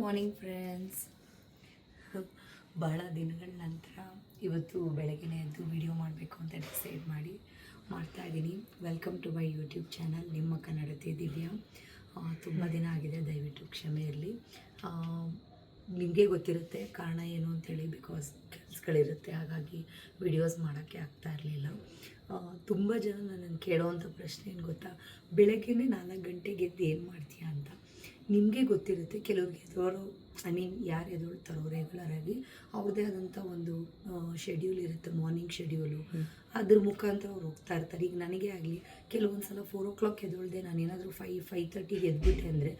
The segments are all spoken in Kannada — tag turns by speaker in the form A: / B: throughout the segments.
A: ಮಾರ್ನಿಂಗ್ ಫ್ರೆಂಡ್ಸ್ ಬಹಳ ದಿನಗಳ ನಂತರ ಇವತ್ತು ಬೆಳಗ್ಗೆ ಎದ್ದು ವಿಡಿಯೋ ಮಾಡಬೇಕು ಅಂತ ಡಿಸೈಡ್ ಮಾಡಿ ಮಾಡ್ತಾ ಇದ್ದೀನಿ. Welcome to my YouTube channel ನಿಮ್ಮ ಕನ್ನಡತಿ ದಿವ್ಯಾ. ತುಂಬ ದಿನ ಆಗಿದೆ ದಯವಿಟ್ಟು ಕ್ಷಮೆ ಇರಲಿ. ನಿಮಗೆ ಗೊತ್ತಿರುತ್ತೆ ಕಾರಣ ಏನು ಅಂತೇಳಿ ಬಿಕಾಸ್ ಕೆಲಸಗಳಿರುತ್ತೆ ಹಾಗಾಗಿ ವಿಡಿಯೋಸ್ ಮಾಡೋಕ್ಕೆ ಆಗ್ತಾ ಇರಲಿಲ್ಲ. ತುಂಬ ಜನ ನನ್ನನ್ನು ಕೇಳೋವಂಥ ಪ್ರಶ್ನೆ ಏನು ಗೊತ್ತಾ? ಬೆಳಗ್ಗೆನೇ ನಾಲ್ಕು ಗಂಟೆಗೆ ಎದ್ದು ಏನು ಮಾಡ್ತೀಯಾ ಅಂತ. ನಿಮಗೆ ಗೊತ್ತಿರುತ್ತೆ ಕೆಲವ್ರಿಗೆ ಎದುರು ಐ ಮೀನ್ ಯಾರು ಎದುರ್ತಾರೋ ರೆಗ್ಯುಲರ್ ಆಗಿ ಅವ್ರದೇ ಆದಂಥ ಒಂದು ಶೆಡ್ಯೂಲ್ ಇರುತ್ತೆ ಮಾರ್ನಿಂಗ್ ಶೆಡ್ಯೂಲು ಅದ್ರ ಮುಖಾಂತರ ಅವ್ರು ಹೋಗ್ತಾ ಇರ್ತಾರೆ. ಈಗ ನನಗೆ ಆಗಲಿ ಕೆಲವೊಂದು ಸಲ ಫೋರ್ ಓ ಕ್ಲಾಕ್ ಎದ್ದೊಳ್ದೆ ನಾನು ಏನಾದರೂ ಫೈ ಫೈವ್ ತರ್ಟಿಗೆ ಎದ್ಬಿಟ್ಟೆ ಅಂದರೆ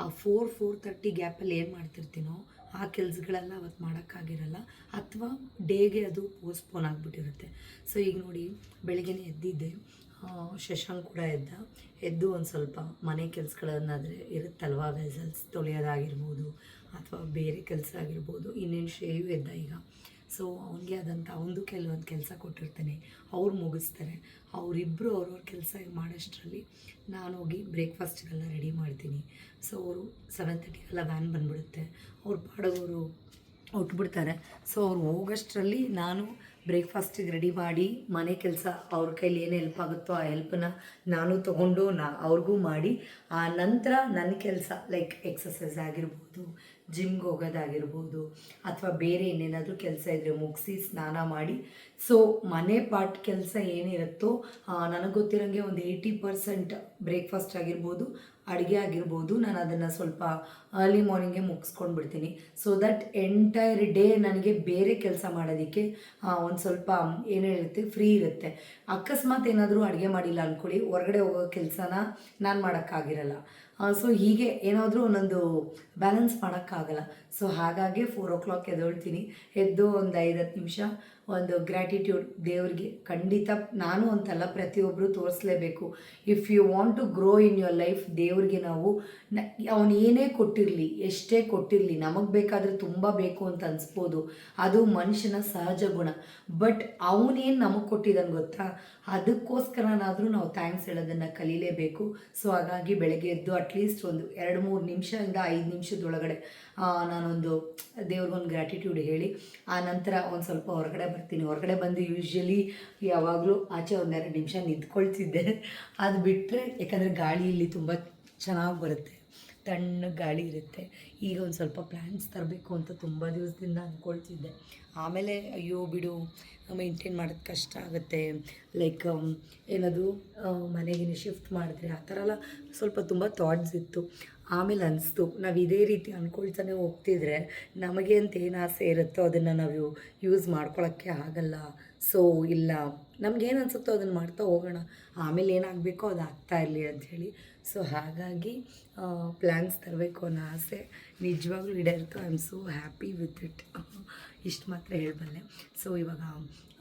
A: ಆ ಫೋರ್ ಫೋರ್ ತರ್ಟಿ ಗ್ಯಾಪಲ್ಲಿ ಏನು ಮಾಡ್ತಿರ್ತೀನೋ ಆ ಕೆಲಸಗಳೆಲ್ಲ ಅವತ್ತು ಮಾಡೋಕ್ಕಾಗಿರಲ್ಲ ಅಥವಾ ಡೇಗೆ ಅದು ಪೋಸ್ಟ್ಪೋನ್ ಆಗಿಬಿಟ್ಟಿರುತ್ತೆ. ಸೊ ಈಗ ನೋಡಿ ಬೆಳಗ್ಗೆನೇ ಎದ್ದಿದ್ದೆ. ಶಶಾಂಕ್ ಕೂಡ ಎದ್ದ. ಎದ್ದು ಒಂದು ಸ್ವಲ್ಪ ಮನೆ ಕೆಲಸಗಳನ್ನಾದರೆ ಇರುತ್ತಲ್ವ ವೆಸಲ್ಸ್ ತೊಳೆಯೋದಾಗಿರ್ಬೋದು ಅಥವಾ ಬೇರೆ ಕೆಲಸ ಆಗಿರ್ಬೋದು, ಇನ್ನೇನು ಶೇವ್ ಎದ್ದ ಈಗ. ಸೊ ಅವನಿಗೆ ಆದಂಥ ಅವನದು ಕೆಲವೊಂದು ಕೆಲಸ ಕೊಟ್ಟಿರ್ತಾನೆ. ಅವ್ರು ಮುಗಿಸ್ತಾರೆ. ಅವರಿಬ್ಬರು ಅವ್ರವ್ರ ಕೆಲಸ ಮಾಡೋಷ್ಟರಲ್ಲಿ ನಾನು ಹೋಗಿ ಬ್ರೇಕ್ಫಾಸ್ಟ್ಗೆಲ್ಲ ರೆಡಿ ಮಾಡ್ತೀನಿ. ಸೊ ಅವರು ಸೆವೆನ್ ತರ್ಟಿಗೆಲ್ಲ ವ್ಯಾನ್ ಬಂದುಬಿಡುತ್ತೆ. ಅವ್ರು ಪಾಡೋರು ಹೊಟ್ಬಿಡ್ತಾರೆ ಸೊ ಅವ್ರು ಹೋಗೋಷ್ಟರಲ್ಲಿ ನಾನು ಬ್ರೇಕ್ಫಾಸ್ಟಿಗೆ ರೆಡಿ ಮಾಡಿ, ಮನೆ ಕೆಲಸ ಅವ್ರ ಕೈಲಿ ಏನು ಹೆಲ್ಪ್ ಆಗುತ್ತೋ ಆ ಹೆಲ್ಪನ್ನ ನಾನು ತೊಗೊಂಡು ನಾ ಅವ್ರಿಗೂ ಮಾಡಿ, ಆ ನಂತರ ನನ್ನ ಕೆಲಸ ಲೈಕ್ ಎಕ್ಸಸೈಸ್ ಆಗಿರ್ಬೋದು ಜಿಮ್ಗೆ ಹೋಗೋದಾಗಿರ್ಬೋದು, ಅಥವಾ ಬೇರೆ ಇನ್ನೇನಾದರೂ ಕೆಲಸ ಇದ್ದರೆ ಮುಗಿಸಿ ಸ್ನಾನ ಮಾಡಿ. ಸೊ ಮನೆ ಪಾಟ್ ಕೆಲಸ ಏನಿರುತ್ತೋ ನನಗೆ ಗೊತ್ತಿರೋಂಗೆ ಒಂದು ಏಯ್ಟಿ ಪರ್ಸೆಂಟ್ ಬ್ರೇಕ್ಫಾಸ್ಟ್ ಆಗಿರ್ಬೋದು ಅಡುಗೆ ಆಗಿರ್ಬೋದು, ನಾನು ಅದನ್ನು ಸ್ವಲ್ಪ ಅರ್ಲಿ ಮಾರ್ನಿಂಗೇ ಮುಗಿಸ್ಕೊಂಡು ಬಿಡ್ತೀನಿ ಸೊ ದಟ್ ಎಂಟೈರ್ ಡೇ ನನಗೆ ಬೇರೆ ಕೆಲಸ ಮಾಡೋದಕ್ಕೆ ಒಂದು ಸ್ವಲ್ಪ ಏನು ಹೇಳುತ್ತೆ ಫ್ರೀ ಇರುತ್ತೆ. ಅಕಸ್ಮಾತ್ ಏನಾದರೂ ಅಡುಗೆ ಮಾಡಿಲ್ಲ ಅಂದ್ಕೊಳ್ಳಿ ಹೊರಗಡೆ ಹೋಗೋ ಕೆಲಸನ ನಾನು ಮಾಡೋಕ್ಕಾಗಿರಲ್ಲ. ಸೊ ಹೀಗೆ ಏನಾದರೂ ಒಂದೊಂದು ಬ್ಯಾಲೆನ್ಸ್ ಮಾಡೋಕ್ಕಾಗಲ್ಲ. ಸೊ ಹಾಗಾಗಿ ಫೋರ್ ಓ ಕ್ಲಾಕ್ ಎದ್ದೊಳ್ತೀನಿ. ಎದ್ದು ಒಂದು ಐದು ಹತ್ತು ನಿಮಿಷ ಒಂದು ಗ್ರ್ಯಾಟಿಟ್ಯೂಡ್ ದೇವ್ರಿಗೆ. ಖಂಡಿತ ನಾನು ಅಂತಲ್ಲ ಪ್ರತಿಯೊಬ್ಬರು ತೋರಿಸ್ಲೇಬೇಕು. If you want to grow in your life ದೇವ್ರಿಗೆ ನಾವು ಅವನು ಏನೇ ಕೊಟ್ಟಿರಲಿ, ಎಷ್ಟೇ ಕೊಟ್ಟಿರಲಿ, ನಮಗೆ ಬೇಕಾದರೆ ತುಂಬ ಬೇಕು ಅಂತ ಅನಿಸ್ಬೋದು. ಅದು ಮನುಷ್ಯನ ಸಹಜ ಗುಣ. ಬಟ್ ಅವನೇನು ನಮಗೆ ಕೊಟ್ಟಿದ್ದಾನೆ ಗೊತ್ತಾ? ಅದಕ್ಕೋಸ್ಕರನಾದರೂ ನಾವು ಥ್ಯಾಂಕ್ಸ್ ಹೇಳೋದನ್ನು ಕಲೀಲೇಬೇಕು. ಸೊ ಹಾಗಾಗಿ ಬೆಳಗ್ಗೆ ಎದ್ದು ಅಟ್ಲೀಸ್ಟ್ ಒಂದು ಎರಡು ಮೂರು ನಿಮಿಷದಿಂದ ಐದು ನಿಮಿಷದೊಳಗಡೆ ನಾನೊಂದು ದೇವ್ರಿಗೊಂದು ಗ್ರ್ಯಾಟಿಟ್ಯೂಡ್ ಹೇಳಿ, ಆ ನಂತರ ಒಂದು ಸ್ವಲ್ಪ ಹೊರಗಡೆ ಬರ್ತೀನಿ. ಹೊರಗಡೆ ಬಂದು ಯೂಶ್ವಲಿ ಯಾವಾಗಲೂ ಆಚೆ ಒಂದೆರಡು ನಿಮಿಷ ನಿಂತ್ಕೊಳ್ತಿದ್ದೆ. ಅದು ಬಿಟ್ಟರೆ ಯಾಕಂದರೆ ಗಾಳಿ ಇಲ್ಲಿ ತುಂಬ ಚೆನ್ನಾಗಿ ಬರುತ್ತೆ. ತಣ್ಣ ಗಾಳಿ ಇರುತ್ತೆ ಈಗ ಒಂದು ಸ್ವಲ್ಪ ಪ್ಲ್ಯಾನ್ಸ್ ತರಬೇಕು ಅಂತ ತುಂಬ ದಿವಸದಿಂದ ಅಂದ್ಕೊಳ್ತಿದ್ದೆ ಆಮೇಲೆ ಅಯ್ಯೋ ಬಿಡು ಮೇಂಟೈನ್ ಮಾಡೋದು ಕಷ್ಟ ಆಗುತ್ತೆ. ಲೈಕ್ ಏನದು ಆ, ಮನೆಗೆ ಶಿಫ್ಟ್ ಮಾಡಿದ್ರೆ ಆ ಥರ ಎಲ್ಲ ಸ್ವಲ್ಪ ತುಂಬ ಥಾಟ್ಸ್ ಇತ್ತು. ಆಮೇಲೆ ಅನಿಸ್ತು ನಾವು ಇದೇ ರೀತಿ ಅಂದ್ಕೊಳ್ತಾನೆ ಹೋಗ್ತಿದ್ರೆ ನಮಗೆ ಅಂತ ಏನು ಆಸೆ ಇರುತ್ತೋ ಅದನ್ನು ನಾವು ಯೂಸ್ ಮಾಡ್ಕೊಳ್ಳೋಕ್ಕೆ ಆಗಲ್ಲ. ಸೊ ಇಲ್ಲ. ನಮ್ಗೇನು ಅನಿಸುತ್ತೋ ಅದನ್ನು ಮಾಡ್ತಾ ಹೋಗೋಣ. ಆಮೇಲೆ ಏನಾಗಬೇಕೋ ಅದು ಆಗ್ತಾ ಇರಲಿ ಅಂಥೇಳಿ ಸೊ ಹಾಗಾಗಿ ಪ್ಲ್ಯಾನ್ಸ್ ತರಬೇಕು ಅನ್ನೋ ಆಸೆ ನಿಜವಾಗ್ಲೂ ಈಡೇರಿತು I am so happy with it ಇಷ್ಟು ಮಾತ್ರ ಹೇಳಬಲ್ಲೆ. ಸೊ ಇವಾಗ,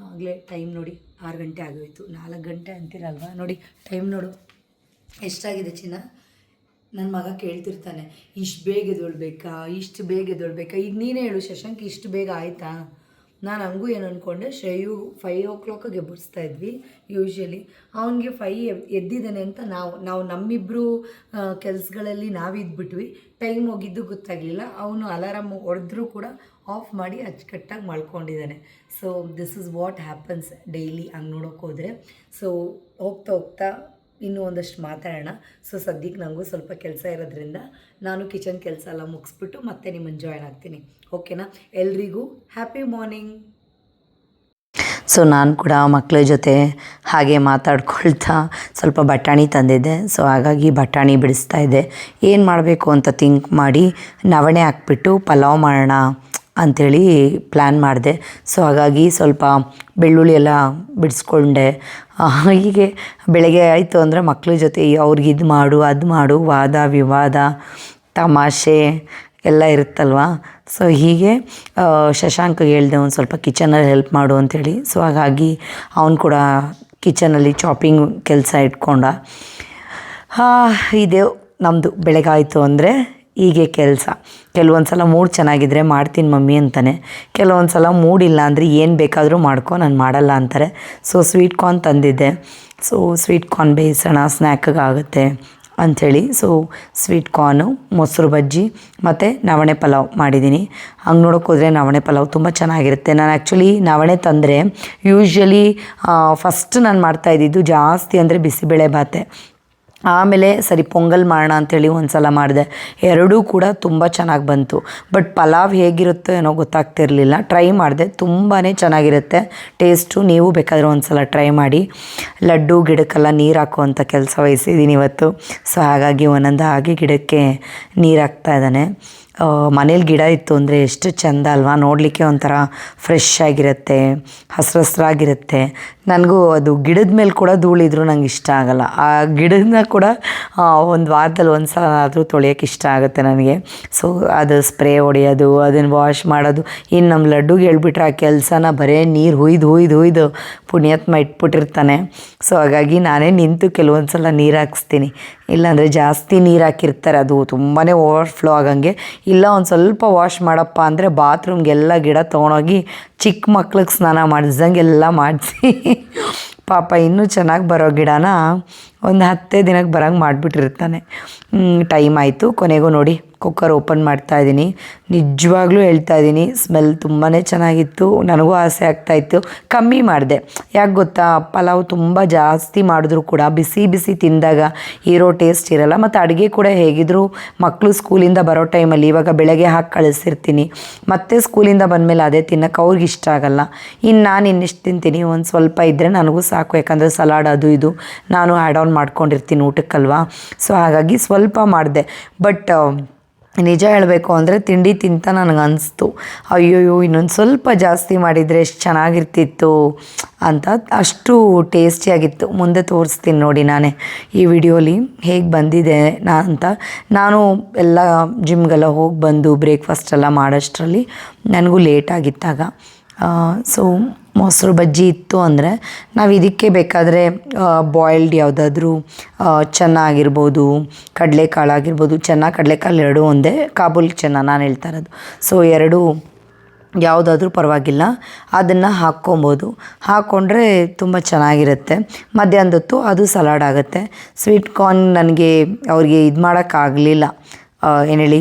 A: ಆಗಲೇ ಟೈಮ್ ನೋಡಿ ಆರು ಗಂಟೆ ಆಗೋಯ್ತು. ನಾಲ್ಕು ಗಂಟೆ ಅಂತೀರಲ್ವಾ? ನೋಡಿ ಟೈಮ್ ನೋಡು. ಎಷ್ಟಾಗಿದೆ ಚಿನ್ನ? ನನ್ನ ಮಗ ಕೇಳ್ತಿರ್ತಾನೆ, ಇಷ್ಟು ಬೇಗ ಎದೊಳ್ಬೇಕಾ ಇಷ್ಟು ಬೇಗ ಎದೊಳ್ಬೇಕಾ ಈಗ ನೀನೇ ಹೇಳು, ಶಶಾಂಕ್, ಇಷ್ಟು ಬೇಗ ಆಯಿತಾ? ನಾನು ಹಂಗೂ ಏನು ಅಂದ್ಕೊಂಡೆ ಶ್ರೇಯು ಫೈವ್ ಓ ಕ್ಲಾಕಿಗೆ ಎಬ್ಬರಿಸ್ತಾ ಇದ್ವಿ ಯೂಶ್ವಲಿ ಅವನಿಗೆ ಫೈ ಎದ್ದಿದ್ದಾನೆ ಅಂತ ನಾವು ನಾವು ನಮ್ಮಿಬ್ಬರು ಕೆಲಸಗಳಲ್ಲಿ ನಾವಿದ್ಬಿಟ್ವಿ. ಟೈಮ್ ಹೋಗಿದ್ದು ಗೊತ್ತಾಗಲಿಲ್ಲ. ಅವನು ಅಲಾರಾಮ್ ಹೊಡೆದ್ರೂ ಕೂಡ ಆಫ್ ಮಾಡಿ ಅಚ್ಚುಕಟ್ಟಾಗಿ ಮಾಡ್ಕೊಂಡಿದ್ದಾನೆ so this is what happens daily ಹಂಗೆ ನೋಡೋಕ್ಕೋದ್ರೆ ಸೊ ಹೋಗ್ತಾ ಹೋಗ್ತಾ ಇನ್ನೂ ಒಂದಷ್ಟು ಮಾತಾಡೋಣ. ಸೊ ಸದ್ಯಕ್ಕೆ ನನಗೂ ಸ್ವಲ್ಪ ಕೆಲಸ ಇರೋದ್ರಿಂದ ನಾನು ಕಿಚನ್ ಕೆಲಸ ಎಲ್ಲ ಮುಗಿಸ್ಬಿಟ್ಟು ಮತ್ತೆ ನಿಮ್ಮನ್ನು ಜಾಯ್ನ್ ಆಗ್ತೀನಿ. ಓಕೆನಾ ಎಲ್ರಿಗೂ ಹ್ಯಾಪಿ ಮಾರ್ನಿಂಗ್
B: ಸೊ ನಾನು ಕೂಡ ಮಕ್ಕಳ ಜೊತೆ ಹಾಗೆ ಮಾತಾಡ್ಕೊಳ್ತಾ ಸ್ವಲ್ಪ ಬಟಾಣಿ ತಂದಿದ್ದೆ. ಸೊ ಹಾಗಾಗಿ ಬಟಾಣಿ ಬಿಡಿಸ್ತಾ ಇದ್ದೆ. ಏನು ಮಾಡಬೇಕು ಅಂತ ಥಿಂಕ್ ಮಾಡಿ ನವಣೆ ಹಾಕ್ಬಿಟ್ಟು ಪಲಾವ್ ಮಾಡೋಣ. ಅಂಥೇಳಿ ಪ್ಲ್ಯಾನ್ ಮಾಡಿದೆ. ಸೊ ಹಾಗಾಗಿ ಸ್ವಲ್ಪ ಬೆಳ್ಳುಳ್ಳಿ ಎಲ್ಲ ಬಿಡಿಸ್ಕೊಂಡೆ. ಹೀಗೆ ಬೆಳಗ್ಗೆ ಆಯಿತು ಅಂದರೆ ಮಕ್ಕಳ ಜೊತೆ ಅವ್ರಿಗೆ ಇದು ಮಾಡು, ಅದು ಮಾಡು, ವಾದ, ವಿವಾದ, ತಮಾಷೆ ಎಲ್ಲ ಇರುತ್ತಲ್ವ? ಸೊ ಹೀಗೆ ಶಶಾಂಕ್ ಶಶಾಂಕ್ಗೆ ಹೇಳಿದೆ ಒಂದು ಸ್ವಲ್ಪ ಕಿಚನಲ್ಲಿ ಹೆಲ್ಪ್ ಮಾಡು ಅಂಥೇಳಿ ಸೊ ಹಾಗಾಗಿ ಅವನು ಕೂಡ ಕಿಚನಲ್ಲಿ ಚಾಪಿಂಗ್ ಕೆಲಸ ಇಟ್ಕೊಂಡ. ಇದೇ ನಮ್ಮದು ಬೆಳಗಾಯಿತು ಅಂದರೆ ಹೀಗೆ ಕೆಲಸ. ಕೆಲವೊಂದು ಸಲ ಮೂಡ್ ಚೆನ್ನಾಗಿದ್ದರೆ ಮಾಡ್ತೀನಿ ಮಮ್ಮಿ ಅಂತಾನೆ. ಕೆಲವೊಂದು ಸಲ ಇಲ್ಲ ಅಂದರೆ ಏನು ಬೇಕಾದರೂ ಮಾಡ್ಕೊ, ನಾನು ಮಾಡಲ್ಲ ಅಂತಾರೆ. ಸೊ ಸ್ವೀಟ್ ಕಾರ್ನ್ ತಂದಿದ್ದೆ. ಸೊ ಸ್ವೀಟ್ ಕಾರ್ನ್ ಬೇಯಿಸೋಣ ಸ್ನ್ಯಾಕ್ಗಾಗುತ್ತೆ ಅಂಥೇಳಿ. ಸೊ ಸ್ವೀಟ್ ಕಾರ್ನು ಮೊಸರು ಬಜ್ಜಿ ಮತ್ತು ನವಣೆ ಪಲಾವ್ ಮಾಡಿದ್ದೀನಿ. ಹಂಗೆ ನೋಡೋಕೆ ಹೋದರೆ ನವಣೆ ಪಲಾವ್ ತುಂಬ ಚೆನ್ನಾಗಿರುತ್ತೆ. ನಾನು ಆ್ಯಕ್ಚುಲಿ ನವಣೆ ತಂದರೆ ಯೂಶ್ವಲಿ ಫಸ್ಟ್ ನಾನು ಮಾಡ್ತಾ ಇದ್ದಿದ್ದು ಜಾಸ್ತಿ ಅಂದರೆ ಬಿಸಿಬೇಳೆ ಭಾತೆ ಆಮೇಲೆ ಸರಿ ಪೊಂಗಲ್ ಮಾಡೋಣ ಅಂಥೇಳಿ ಒಂದು ಸಲ ಮಾಡಿದೆ. ಎರಡೂ ಕೂಡ ತುಂಬ ಚೆನ್ನಾಗಿ ಬಂತು. ಬಟ್ ಪಲಾವ್ ಹೇಗಿರುತ್ತೋ ಏನೋ ಗೊತ್ತಾಗ್ತಿರಲಿಲ್ಲ. ಟ್ರೈ ಮಾಡಿದೆ. ತುಂಬಾ ಚೆನ್ನಾಗಿರುತ್ತೆ. ಟೇಸ್ಟು ನೀವು ಬೇಕಾದರೂ ಒಂದು ಸಲ ಟ್ರೈ ಮಾಡಿ. ಲಡ್ಡು, ಗಿಡಕ್ಕೆಲ್ಲ ನೀರು ಹಾಕುವಂಥ ಕೆಲಸ ವಹಿಸಿದ್ದೀನಿ ಇವತ್ತು. ಸೊ ಹಾಗಾಗಿ ಒಂದೊಂದು ಹಾಗೆ ಗಿಡಕ್ಕೆ ನೀರು ಹಾಕ್ತಾ ಇದ್ದಾನೆ. ಮನೇಲಿ ಗಿಡ ಇತ್ತು ಅಂದರೆ ಎಷ್ಟು ಚೆಂದ ಅಲ್ವಾ? ನೋಡಲಿಕ್ಕೆ ಒಂಥರ ಫ್ರೆಶ್ ಆಗಿರುತ್ತೆ ಹಸ್ರು ಹಸ್ರಾಗಿರುತ್ತೆ ನನಗೂ ಅದು ಗಿಡದ ಮೇಲೆ ಕೂಡ ಧೂಳಿದ್ರು ನಂಗೆ ಇಷ್ಟ ಆಗಲ್ಲ. ಆ ಗಿಡನ ಕೂಡ ಒಂದು ವಾರದಲ್ಲಿ ಒಂದು ಸಲ ಆದರೂ ತೊಳೆಯೋಕೆ ಇಷ್ಟ ಆಗುತ್ತೆ ನನಗೆ. ಸೊ ಅದು ಸ್ಪ್ರೇ ಹೊಡೆಯೋದು ಅದನ್ನು ವಾಶ್ ಮಾಡೋದು. ಇನ್ನು ನಮ್ಮ ಲಡ್ಡುಗೆ ಹೇಳ್ಬಿಟ್ರೆ ಆ ಕೆಲಸನ ಬರೇ ನೀರು ಹುಯ್ದು ಹುಯ್ದು ಹುಯ್ದು ಪುಣ್ಯಾತ್ಮ ಇಟ್ಬಿಟ್ಟಿರ್ತಾನೆ. ಸೊ ಹಾಗಾಗಿ ನಾನೇ ನಿಂತು ಕೆಲವೊಂದು ಸಲ ನೀರು ಹಾಕ್ಸ್ತೀನಿ. ಇಲ್ಲಾಂದರೆ ಜಾಸ್ತಿ ನೀರು ಹಾಕಿರ್ತಾರೆ. ಅದು ತುಂಬಾ ಓವರ್ಫ್ಲೋ ಆಗಂಗೆ ಇಲ್ಲ, ಒಂದು ಸ್ವಲ್ಪ ವಾಶ್ ಮಾಡಪ್ಪ ಅಂದರೆ ಬಾತ್ರೂಮ್ಗೆಲ್ಲ ಗಿಡ ತೊಗೊಂಡೋಗಿ ಚಿಕ್ಕ ಮಕ್ಳಿಗೆ ಸ್ನಾನ ಮಾಡಿಸ್ದಂಗೆಲ್ಲ ಮಾಡಿಸಿ. ಪಾಪ ಇನ್ನೂ ಚೆನ್ನಾಗಿ ಬರೋ ಗಿಡನ ಒಂದು ಹತ್ತೇ ದಿನಕ್ಕೆ ಬರಂಗೆ ಮಾಡಿಬಿಟ್ಟಿರ್ತಾನೆ. ಟೈಮ್ ಆಯಿತು. ಕೊನೆಗೂ ನೋಡಿ ಕುಕ್ಕರ್ ಓಪನ್ ಮಾಡ್ತಾ ಇದ್ದೀನಿ ನಿಜವಾಗ್ಲೂ ಹೇಳ್ತಾ ಇದ್ದೀನಿ ಸ್ಮೆಲ್ ತುಂಬಾ ಚೆನ್ನಾಗಿತ್ತು. ನನಗೂ ಆಸೆ ಆಗ್ತಾಯಿತ್ತು ಕಮ್ಮಿ ಮಾಡಿದೆ. ಯಾಕೆ ಗೊತ್ತಾ? ಪಲಾವ್ ತುಂಬ ಜಾಸ್ತಿ ಮಾಡಿದ್ರು ಕೂಡ, ಬಿಸಿ ಬಿಸಿ ತಿಂದಾಗ ಇರೋ ಟೇಸ್ಟ್ ಇರಲ್ಲ. ಮತ್ತು ಅಡುಗೆ ಕೂಡ ಹೇಗಿದ್ರು ಮಕ್ಕಳು ಸ್ಕೂಲಿಂದ ಬರೋ ಟೈಮಲ್ಲಿ ಇವಾಗ ಬೆಳಗ್ಗೆ ಹಾಕಿ ಕಳಿಸಿರ್ತೀನಿ. ಮತ್ತೆ ಸ್ಕೂಲಿಂದ ಬಂದಮೇಲೆ ಅದೇ ತಿನ್ನೋಕೆ ಅವ್ರಿಗೆ ಇಷ್ಟ ಆಗಲ್ಲ. ಇನ್ನು ನಾನು ಇನ್ನಿಷ್ಟು ತಿಂತೀನಿ. ಒಂದು ಸ್ವಲ್ಪ ಇದ್ದರೆ ನನಗೂ ಸಾಕು. ಯಾಕಂದರೆ ಸಲಾಡ್ ಅದು ಇದು. ನಾನು ಆ್ಯಡ್ ಆನ್ ಮಾಡ್ಕೊಂಡಿರ್ತೀನಿ ಊಟಕ್ಕಲ್ವಾ? ಸೊ ಹಾಗಾಗಿ ಸ್ವಲ್ಪ ಮಾಡಿದೆ. ಬಟ್ ನಿಜ ಹೇಳಬೇಕು ಅಂದರೆ ತಿಂಡಿ ತಿಂತ ನನಗೆ ಅನಿಸ್ತು. ಅಯ್ಯೋಯ್ಯೋ, ಇನ್ನೊಂದು ಸ್ವಲ್ಪ ಜಾಸ್ತಿ ಮಾಡಿದರೆ ಎಷ್ಟು ಚೆನ್ನಾಗಿರ್ತಿತ್ತು ಅಂತ ಅಷ್ಟು ಟೇಸ್ಟಿಯಾಗಿತ್ತು. ಮುಂದೆ ತೋರಿಸ್ತೀನಿ ನೋಡಿ ನಾನೇ ಈ ವಿಡಿಯೋಲಿ ಹೇಗೆ ಬಂದಿದೆ ನಾ ಅಂತ. ನಾನು ಎಲ್ಲ ಜಿಮ್ಗೆಲ್ಲ ಹೋಗಿ ಬಂದು ಬ್ರೇಕ್ಫಾಸ್ಟ್ ಎಲ್ಲ ಮಾಡೋಷ್ಟರಲ್ಲಿ ನನಗೂ ಲೇಟ್ ಆಗಿತ್ತಾಗ. ಸೊ ಮೊಸರು ಬಜ್ಜಿ ಇತ್ತು ಅಂದರೆ ನಾವು ಇದಕ್ಕೆ ಬೇಕಾದರೆ ಬಾಯ್ಲ್ಡ್ ಯಾವುದಾದ್ರೂ ಚೆನ್ನಾಗಿರ್ಬೋದು ಕಡಲೆಕಾಳು ಆಗಿರ್ಬೋದು, ಚೆನ್ನ, ಕಡಲೆಕಾಳು ಎರಡೂ ಒಂದೇ ಕಾಬೂಲ್ ಚೆನ್ನ ನಾನು ಹೇಳ್ತಾ ಇರೋದು. ಸೊ ಎರಡೂ ಯಾವುದಾದ್ರೂ ಪರವಾಗಿಲ್ಲ. ಅದನ್ನು ಹಾಕ್ಕೊಬೋದು. ಹಾಕ್ಕೊಂಡ್ರೆ ತುಂಬ ಚೆನ್ನಾಗಿರುತ್ತೆ. ಮಧ್ಯಾಹ್ನದೊತ್ತು ಅದು ಸಲಾಡ್ ಆಗುತ್ತೆ. ಸ್ವೀಟ್ ಕಾರ್ನ್ ನನಗೆ ಅವ್ರಿಗೆ ಇದು ಮಾಡೋಕ್ಕಾಗಲಿಲ್ಲ ಏನು ಹೇಳಿ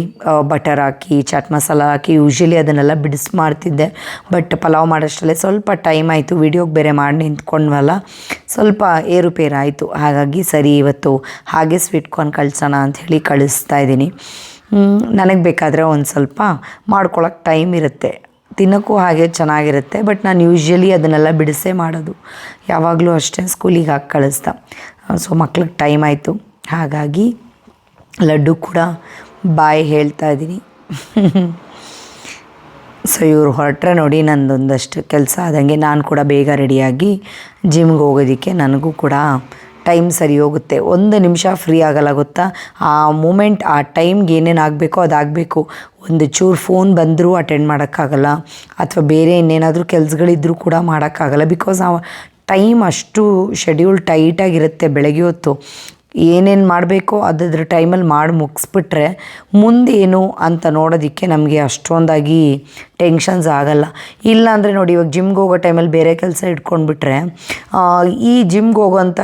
B: ಬಟರ್ ಹಾಕಿ ಚಾಟ್ ಮಸಾಲ ಹಾಕಿ ಯೂಶ್ವಲಿ ಅದನ್ನೆಲ್ಲ ಬಿಡಿಸಿ ಮಾಡ್ತಿದ್ದೆ. ಬಟ್ ಪಲಾವ್ ಮಾಡೋಷ್ಟರಲ್ಲೇ ಸ್ವಲ್ಪ ಟೈಮ್ ಆಯಿತು ವೀಡಿಯೋಗೆ ಬೇರೆ ಮಾಡಿ ನಿಂತ್ಕೊಂಡ್ವಲ್ಲ, ಸ್ವಲ್ಪ ಏರುಪೇರು ಆಯಿತು. ಹಾಗಾಗಿ ಸರಿ ಇವತ್ತು ಹಾಗೆ ಸ್ವೀಟ್ ಕಾರ್ನ್ ಅಂತ ಅಂಥೇಳಿ ಕಳಿಸ್ತಾ ಇದ್ದೀನಿ. ನನಗೆ ಬೇಕಾದರೆ ಒಂದು ಸ್ವಲ್ಪ ಮಾಡ್ಕೊಳಕ್ಕೆ ಟೈಮ್ ಇರುತ್ತೆ. ತಿನ್ನೋಕ್ಕೂ ಹಾಗೆ ಚೆನ್ನಾಗಿರುತ್ತೆ ಬಟ್ ನಾನು ಯೂಶ್ವಲಿ ಅದನ್ನೆಲ್ಲ ಬಿಡಿಸೇ ಮಾಡೋದು. ಯಾವಾಗಲೂ ಅಷ್ಟೇ ಸ್ಕೂಲಿಗೆ ಹಾಕಿ ಕಳಿಸ್ತಾ. ಸೊ ಮಕ್ಳಿಗೆ ಟೈಮ್ ಆಯಿತು. ಹಾಗಾಗಿ ಲಡ್ಡು ಕೂಡ ಬಾಯ್ ಹೇಳ್ತಾ ಇದ್ದೀನಿ. ಸೊ ಇವರು ಹೊರಟ್ರೆ ನೋಡಿ ನಂದೊಂದಷ್ಟು ಕೆಲಸ ಆದಂಗೆ ನಾನು ಕೂಡ ಬೇಗ ರೆಡಿಯಾಗಿ ಜಿಮ್ಗೆ ಹೋಗೋದಕ್ಕೆ ನನಗೂ ಕೂಡ ಟೈಮ್ ಸರಿ ಹೋಗುತ್ತೆ. ಒಂದು ನಿಮಿಷ ಫ್ರೀ ಆಗಲ್ಲ ಗೊತ್ತಾ? ಆ ಮೂಮೆಂಟ್, ಆ ಟೈಮ್ಗೆ ಏನೇನು ಆಗಬೇಕೋ ಅದಾಗಬೇಕು. ಒಂದು ಚೂರು ಫೋನ್ ಬಂದರೂ ಅಟೆಂಡ್ ಮಾಡೋಕ್ಕಾಗಲ್ಲ. ಅಥವಾ ಬೇರೆ ಇನ್ನೇನಾದರೂ ಕೆಲಸಗಳಿದ್ದರೂ ಕೂಡ ಮಾಡೋಕ್ಕಾಗಲ್ಲ. ಬಿಕಾಸ್ ಆ ಟೈಮ್ ಅಷ್ಟು ಶೆಡ್ಯೂಲ್ ಟೈಟಾಗಿರುತ್ತೆ ಬೆಳಗ್ಗೆ ಹೊತ್ತು. ಏನೇನು ಮಾಡಬೇಕೋ ಅದ್ರ ಟೈಮಲ್ಲಿ ಮಾಡಿ ಮುಗಿಸ್ಬಿಟ್ರೆ ಮುಂದೇನು ಅಂತ ನೋಡೋದಕ್ಕೆ ನಮಗೆ ಅಷ್ಟೊಂದಾಗಿ ಟೆನ್ಷನ್ಸ್ ಆಗಲ್ಲ. ಇಲ್ಲ ಅಂದರೆ ನೋಡಿ ಇವಾಗ ಜಿಮ್ಗೆ ಹೋಗೋ ಟೈಮಲ್ಲಿ ಬೇರೆ ಕೆಲಸ ಇಟ್ಕೊಂಡ್ಬಿಟ್ರೆ ಈ ಜಿಮ್ಗೆ ಹೋಗೋಂಥ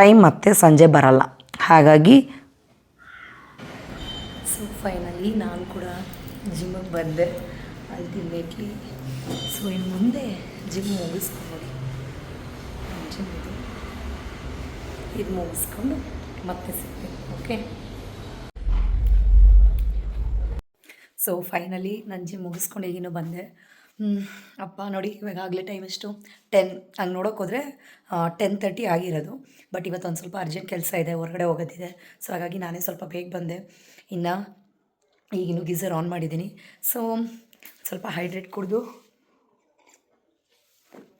B: ಟೈಮ್ ಮತ್ತೆ ಸಂಜೆ ಬರಲ್ಲ. ಹಾಗಾಗಿ
A: ಸೊ ಫೈನಲಿ ನಾನು ಕೂಡ ಜಿಮ್ಮಿಗೆ ಬಂದೆ. ಅಲ್ಟಿಮೇಟ್ಲಿ ಸೊ ಇನ್ನು ಮುಂದೆ ಜಿಮ್ ಮುಗಿಸ್ಕೊಂಡು ಜಿಮ್ ಇದು ಮುಗಿಸ್ಕೊಂಡು ಮತ್ತೆ ಸಿಗ್ತೀನಿ ಓಕೆ ಸೊ ಫೈನಲಿ ನಾನು ಜಿಮ್ ಮುಗಿಸ್ಕೊಂಡು ಈಗಿನೂ ಬಂದೆ. ಅಪ್ಪ ನೋಡಿ ಇವಾಗ ಆಗಲೇ ಟೈಮ್ ಎಷ್ಟು? ಟೆನ್ ಹಂಗೆ ನೋಡೋಕೆ ಹೋದರೆ ಟೆನ್ ತರ್ಟಿ ಆಗಿರೋದು. ಬಟ್ ಇವತ್ತು ಒಂದು ಸ್ವಲ್ಪ ಅರ್ಜೆಂಟ್ ಕೆಲಸ ಇದೆ, ಹೊರಗಡೆ ಹೋಗೋದಿದೆ. ಸೊ ಹಾಗಾಗಿ ನಾನೇ ಸ್ವಲ್ಪ ಬೇಗ ಬಂದೆ. ಇನ್ನು ಈಗಿನ್ನೂ ಗೀಸರ್ ಆನ್ ಮಾಡಿದ್ದೀನಿ. ಸೊ ಸ್ವಲ್ಪ ಹೈಡ್ರೇಟ್ ಕುಡಿದು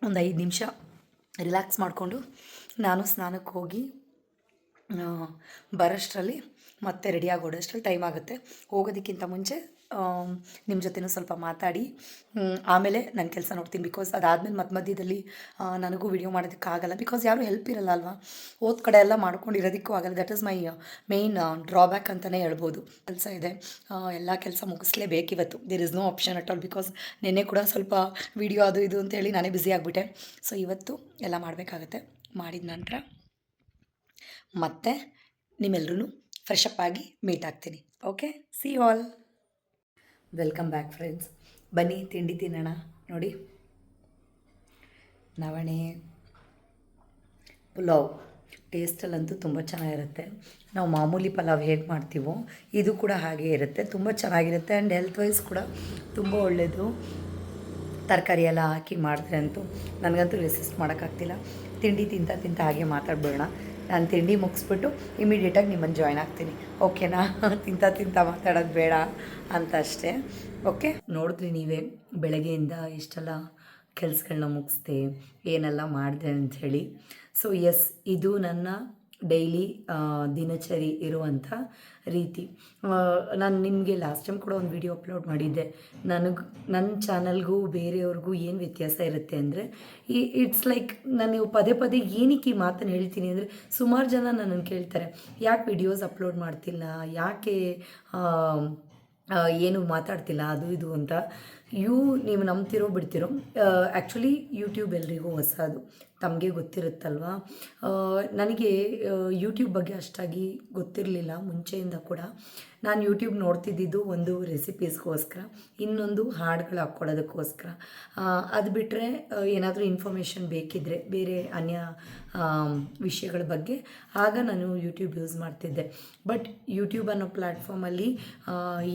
A: ಒಂದು ಐದು ನಿಮಿಷ ರಿಲ್ಯಾಕ್ಸ್ ಮಾಡಿಕೊಂಡು ನಾನು ಸ್ನಾನಕ್ಕೆ ಹೋಗಿ ಬರೋಷ್ಟರಲ್ಲಿ ಮತ್ತೆ ರೆಡಿ ಆಗೋಡಷ್ಟರಲ್ಲಿ ಟೈಮ್ ಆಗುತ್ತೆ. ಹೋಗೋದಕ್ಕಿಂತ ಮುಂಚೆ ನಿಮ್ಮ ಜೊತೆನೂ ಸ್ವಲ್ಪ ಮಾತಾಡಿ. ಆಮೇಲೆ ನನ್ನ ಕೆಲಸ ನೋಡ್ತೀನಿ ಬಿಕಾಸ್ ಅದಾದಮೇಲೆ ಮಧ್ಯ ಮಧ್ಯದಲ್ಲಿ ನನಗೂ ವಿಡಿಯೋ ಮಾಡೋದಕ್ಕಾಗಲ್ಲ. ಬಿಕಾಸ್ ಯಾರೂ ಹೆಲ್ಪ್ ಇರಲ್ಲ ಅಲ್ವಾ? ಓದ್ ಕಡೆ ಎಲ್ಲ ಮಾಡ್ಕೊಂಡಿರೋದಕ್ಕೂ ಆಗಲ್ಲ. That is my main drawback ಅಂತಲೇ ಹೇಳ್ಬೋದು. ಕೆಲಸ ಇದೆ. ಎಲ್ಲ ಕೆಲಸ ಮುಗಿಸ್ಲೇಬೇಕು ಇವತ್ತು there is no option at all because ನಿನ್ನೆ ಕೂಡ ಸ್ವಲ್ಪ ವಿಡಿಯೋ ಅದು ಇದು ಅಂತೇಳಿ ನಾನೇ ಬ್ಯುಸಿ ಆಗಿಬಿಟ್ಟೆ. ಸೊ ಇವತ್ತು ಎಲ್ಲ ಮಾಡಬೇಕಾಗತ್ತೆ. ಮಾಡಿದ ನಂತರ ಮತ್ತೆ ನಿಮ್ಮೆಲ್ಲರೂ ಫ್ರೆಶ್ ಆಗಿ ಮೀಟ್ ಆಗ್ತೀನಿ. Okay see all welcome back friends ಬನ್ನಿ, ತಿಂಡಿ ತಿನ್ನೋಣ. ನೋಡಿ. ನವಣೆ. ಪುಲಾವ್. ಟೇಸ್ಟಲ್ಲಂತೂ ತುಂಬ ಚೆನ್ನಾಗಿರುತ್ತೆ. ನಾವು ಮಾಮೂಲಿ ಪಲಾವ್ ಹೇಗೆ ಮಾಡ್ತೀವೋ, ಇದು ಕೂಡ ಹಾಗೆ ಇರುತ್ತೆ. ತುಂಬ ಚೆನ್ನಾಗಿರುತ್ತೆ ಆ್ಯಂಡ್ ಹೆಲ್ತ್ ವೈಸ್ ಕೂಡ ತುಂಬ ಒಳ್ಳೆಯದು ತರಕಾರಿ ಎಲ್ಲ ಹಾಕಿ ಮಾಡಿದ್ರೆ ಅಂತೂ ನನಗಂತೂ ರೆಸಿಸ್ಟ್ ಮಾಡೋಕ್ಕಾಗ್ತಿಲ್ಲ. ತಿಂಡಿ ತಿಂತ ತಿಂತ ಹಾಗೆ ಮಾತಾಡ್ಬೇಡ ನಾನು ತಿಂಡಿ ಮುಗಿಸ್ಬಿಟ್ಟು ಇಮಿಡಿಯೇಟಾಗಿ ನಿಮ್ಮನ್ನು ಜಾಯ್ನ್ ಆಗ್ತೀನಿ. ಓಕೆನಾ? ತಿಂತ ತಿಂತ ಮಾತಾಡೋದು ಬೇಡ ಅಂತ ಅಷ್ಟೇ. ಓಕೆ? ನೋಡಿದ್ರಿ ನೀವೇ, ಬೆಳಗ್ಗೆಯಿಂದ ಎಷ್ಟೆಲ್ಲ ಕೆಲಸಗಳನ್ನ ಮುಗಿಸ್ದೆ, ಏನೆಲ್ಲ ಮಾಡಿದೆ ಅಂಥೇಳಿ ಸೊ ಎಸ್ ಇದು ನನ್ನ ಡೈಲಿ ದಿನಚರಿ ಇರುವಂಥ ರೀತಿ. ನಾನು ನಿಮಗೆ ಲಾಸ್ಟ್ ಟೈಮ್ ಕೂಡ ಒಂದು ವಿಡಿಯೋ ಅಪ್ಲೋಡ್ ಮಾಡಿದ್ದೆ. ನನಗೆ ನನ್ನ ಚಾನಲ್ಗೂ ಬೇರೆಯವ್ರಿಗೂ ಏನು ವ್ಯತ್ಯಾಸ ಇರುತ್ತೆ ಅಂದರೆ, ಈ ಇಟ್ಸ್ ಲೈಕ್ ನಾನು ಪದೇ ಪದೇ ಏನಕ್ಕೆ ಈ ಮಾತನ್ನು ಹೇಳ್ತೀನಿ ಅಂದರೆ, ಸುಮಾರು ಜನ ನನ್ನನ್ನು ಕೇಳ್ತಾರೆ, ಯಾಕೆ ವಿಡಿಯೋಸ್ ಅಪ್ಲೋಡ್ ಮಾಡ್ತಿಲ್ಲ? ಯಾಕೆ ಏನು ಮಾತಾಡ್ತಿಲ್ಲ? ಅದು, ಇದು ಅಂತ. ಯು ನೀವು ನಂಬ್ತಿರೋ ಬಿಡ್ತಿರೋ ಆ್ಯಕ್ಚುಲಿ ಯೂಟ್ಯೂಬ್ ಎಲ್ರಿಗೂ ಹೊಸದು. ತಮಗೆ ಗೊತ್ತಿರುತ್ತಲ್ವ? ನನಗೆ ಯೂಟ್ಯೂಬ್ ಬಗ್ಗೆ ಅಷ್ಟಾಗಿ ಗೊತ್ತಿರಲಿಲ್ಲ, ಮುಂಚೆಯಿಂದ ಕೂಡ. ನಾನು ಯೂಟ್ಯೂಬ್ ನೋಡ್ತಿದ್ದಿದ್ದು ಒಂದು ರೆಸಿಪೀಸ್ಗೋಸ್ಕರ ಇನ್ನೊಂದು ಹಾಡುಗಳು ಹಾಕ್ಕೊಡೋದಕ್ಕೋಸ್ಕರ ಅದು ಬಿಟ್ಟರೆ ಏನಾದರೂ ಇನ್ಫಾರ್ಮೇಷನ್ ಬೇಕಿದ್ದರೆ ಬೇರೆ ಅನ್ಯ ವಿಷಯಗಳ ಬಗ್ಗೆ, ಆಗ ನಾನು ಯೂಟ್ಯೂಬ್ ಯೂಸ್ ಮಾಡ್ತಿದ್ದೆ. ಬಟ್ ಯೂಟ್ಯೂಬ್ ಅನ್ನೋ ಪ್ಲ್ಯಾಟ್ಫಾರ್ಮಲ್ಲಿ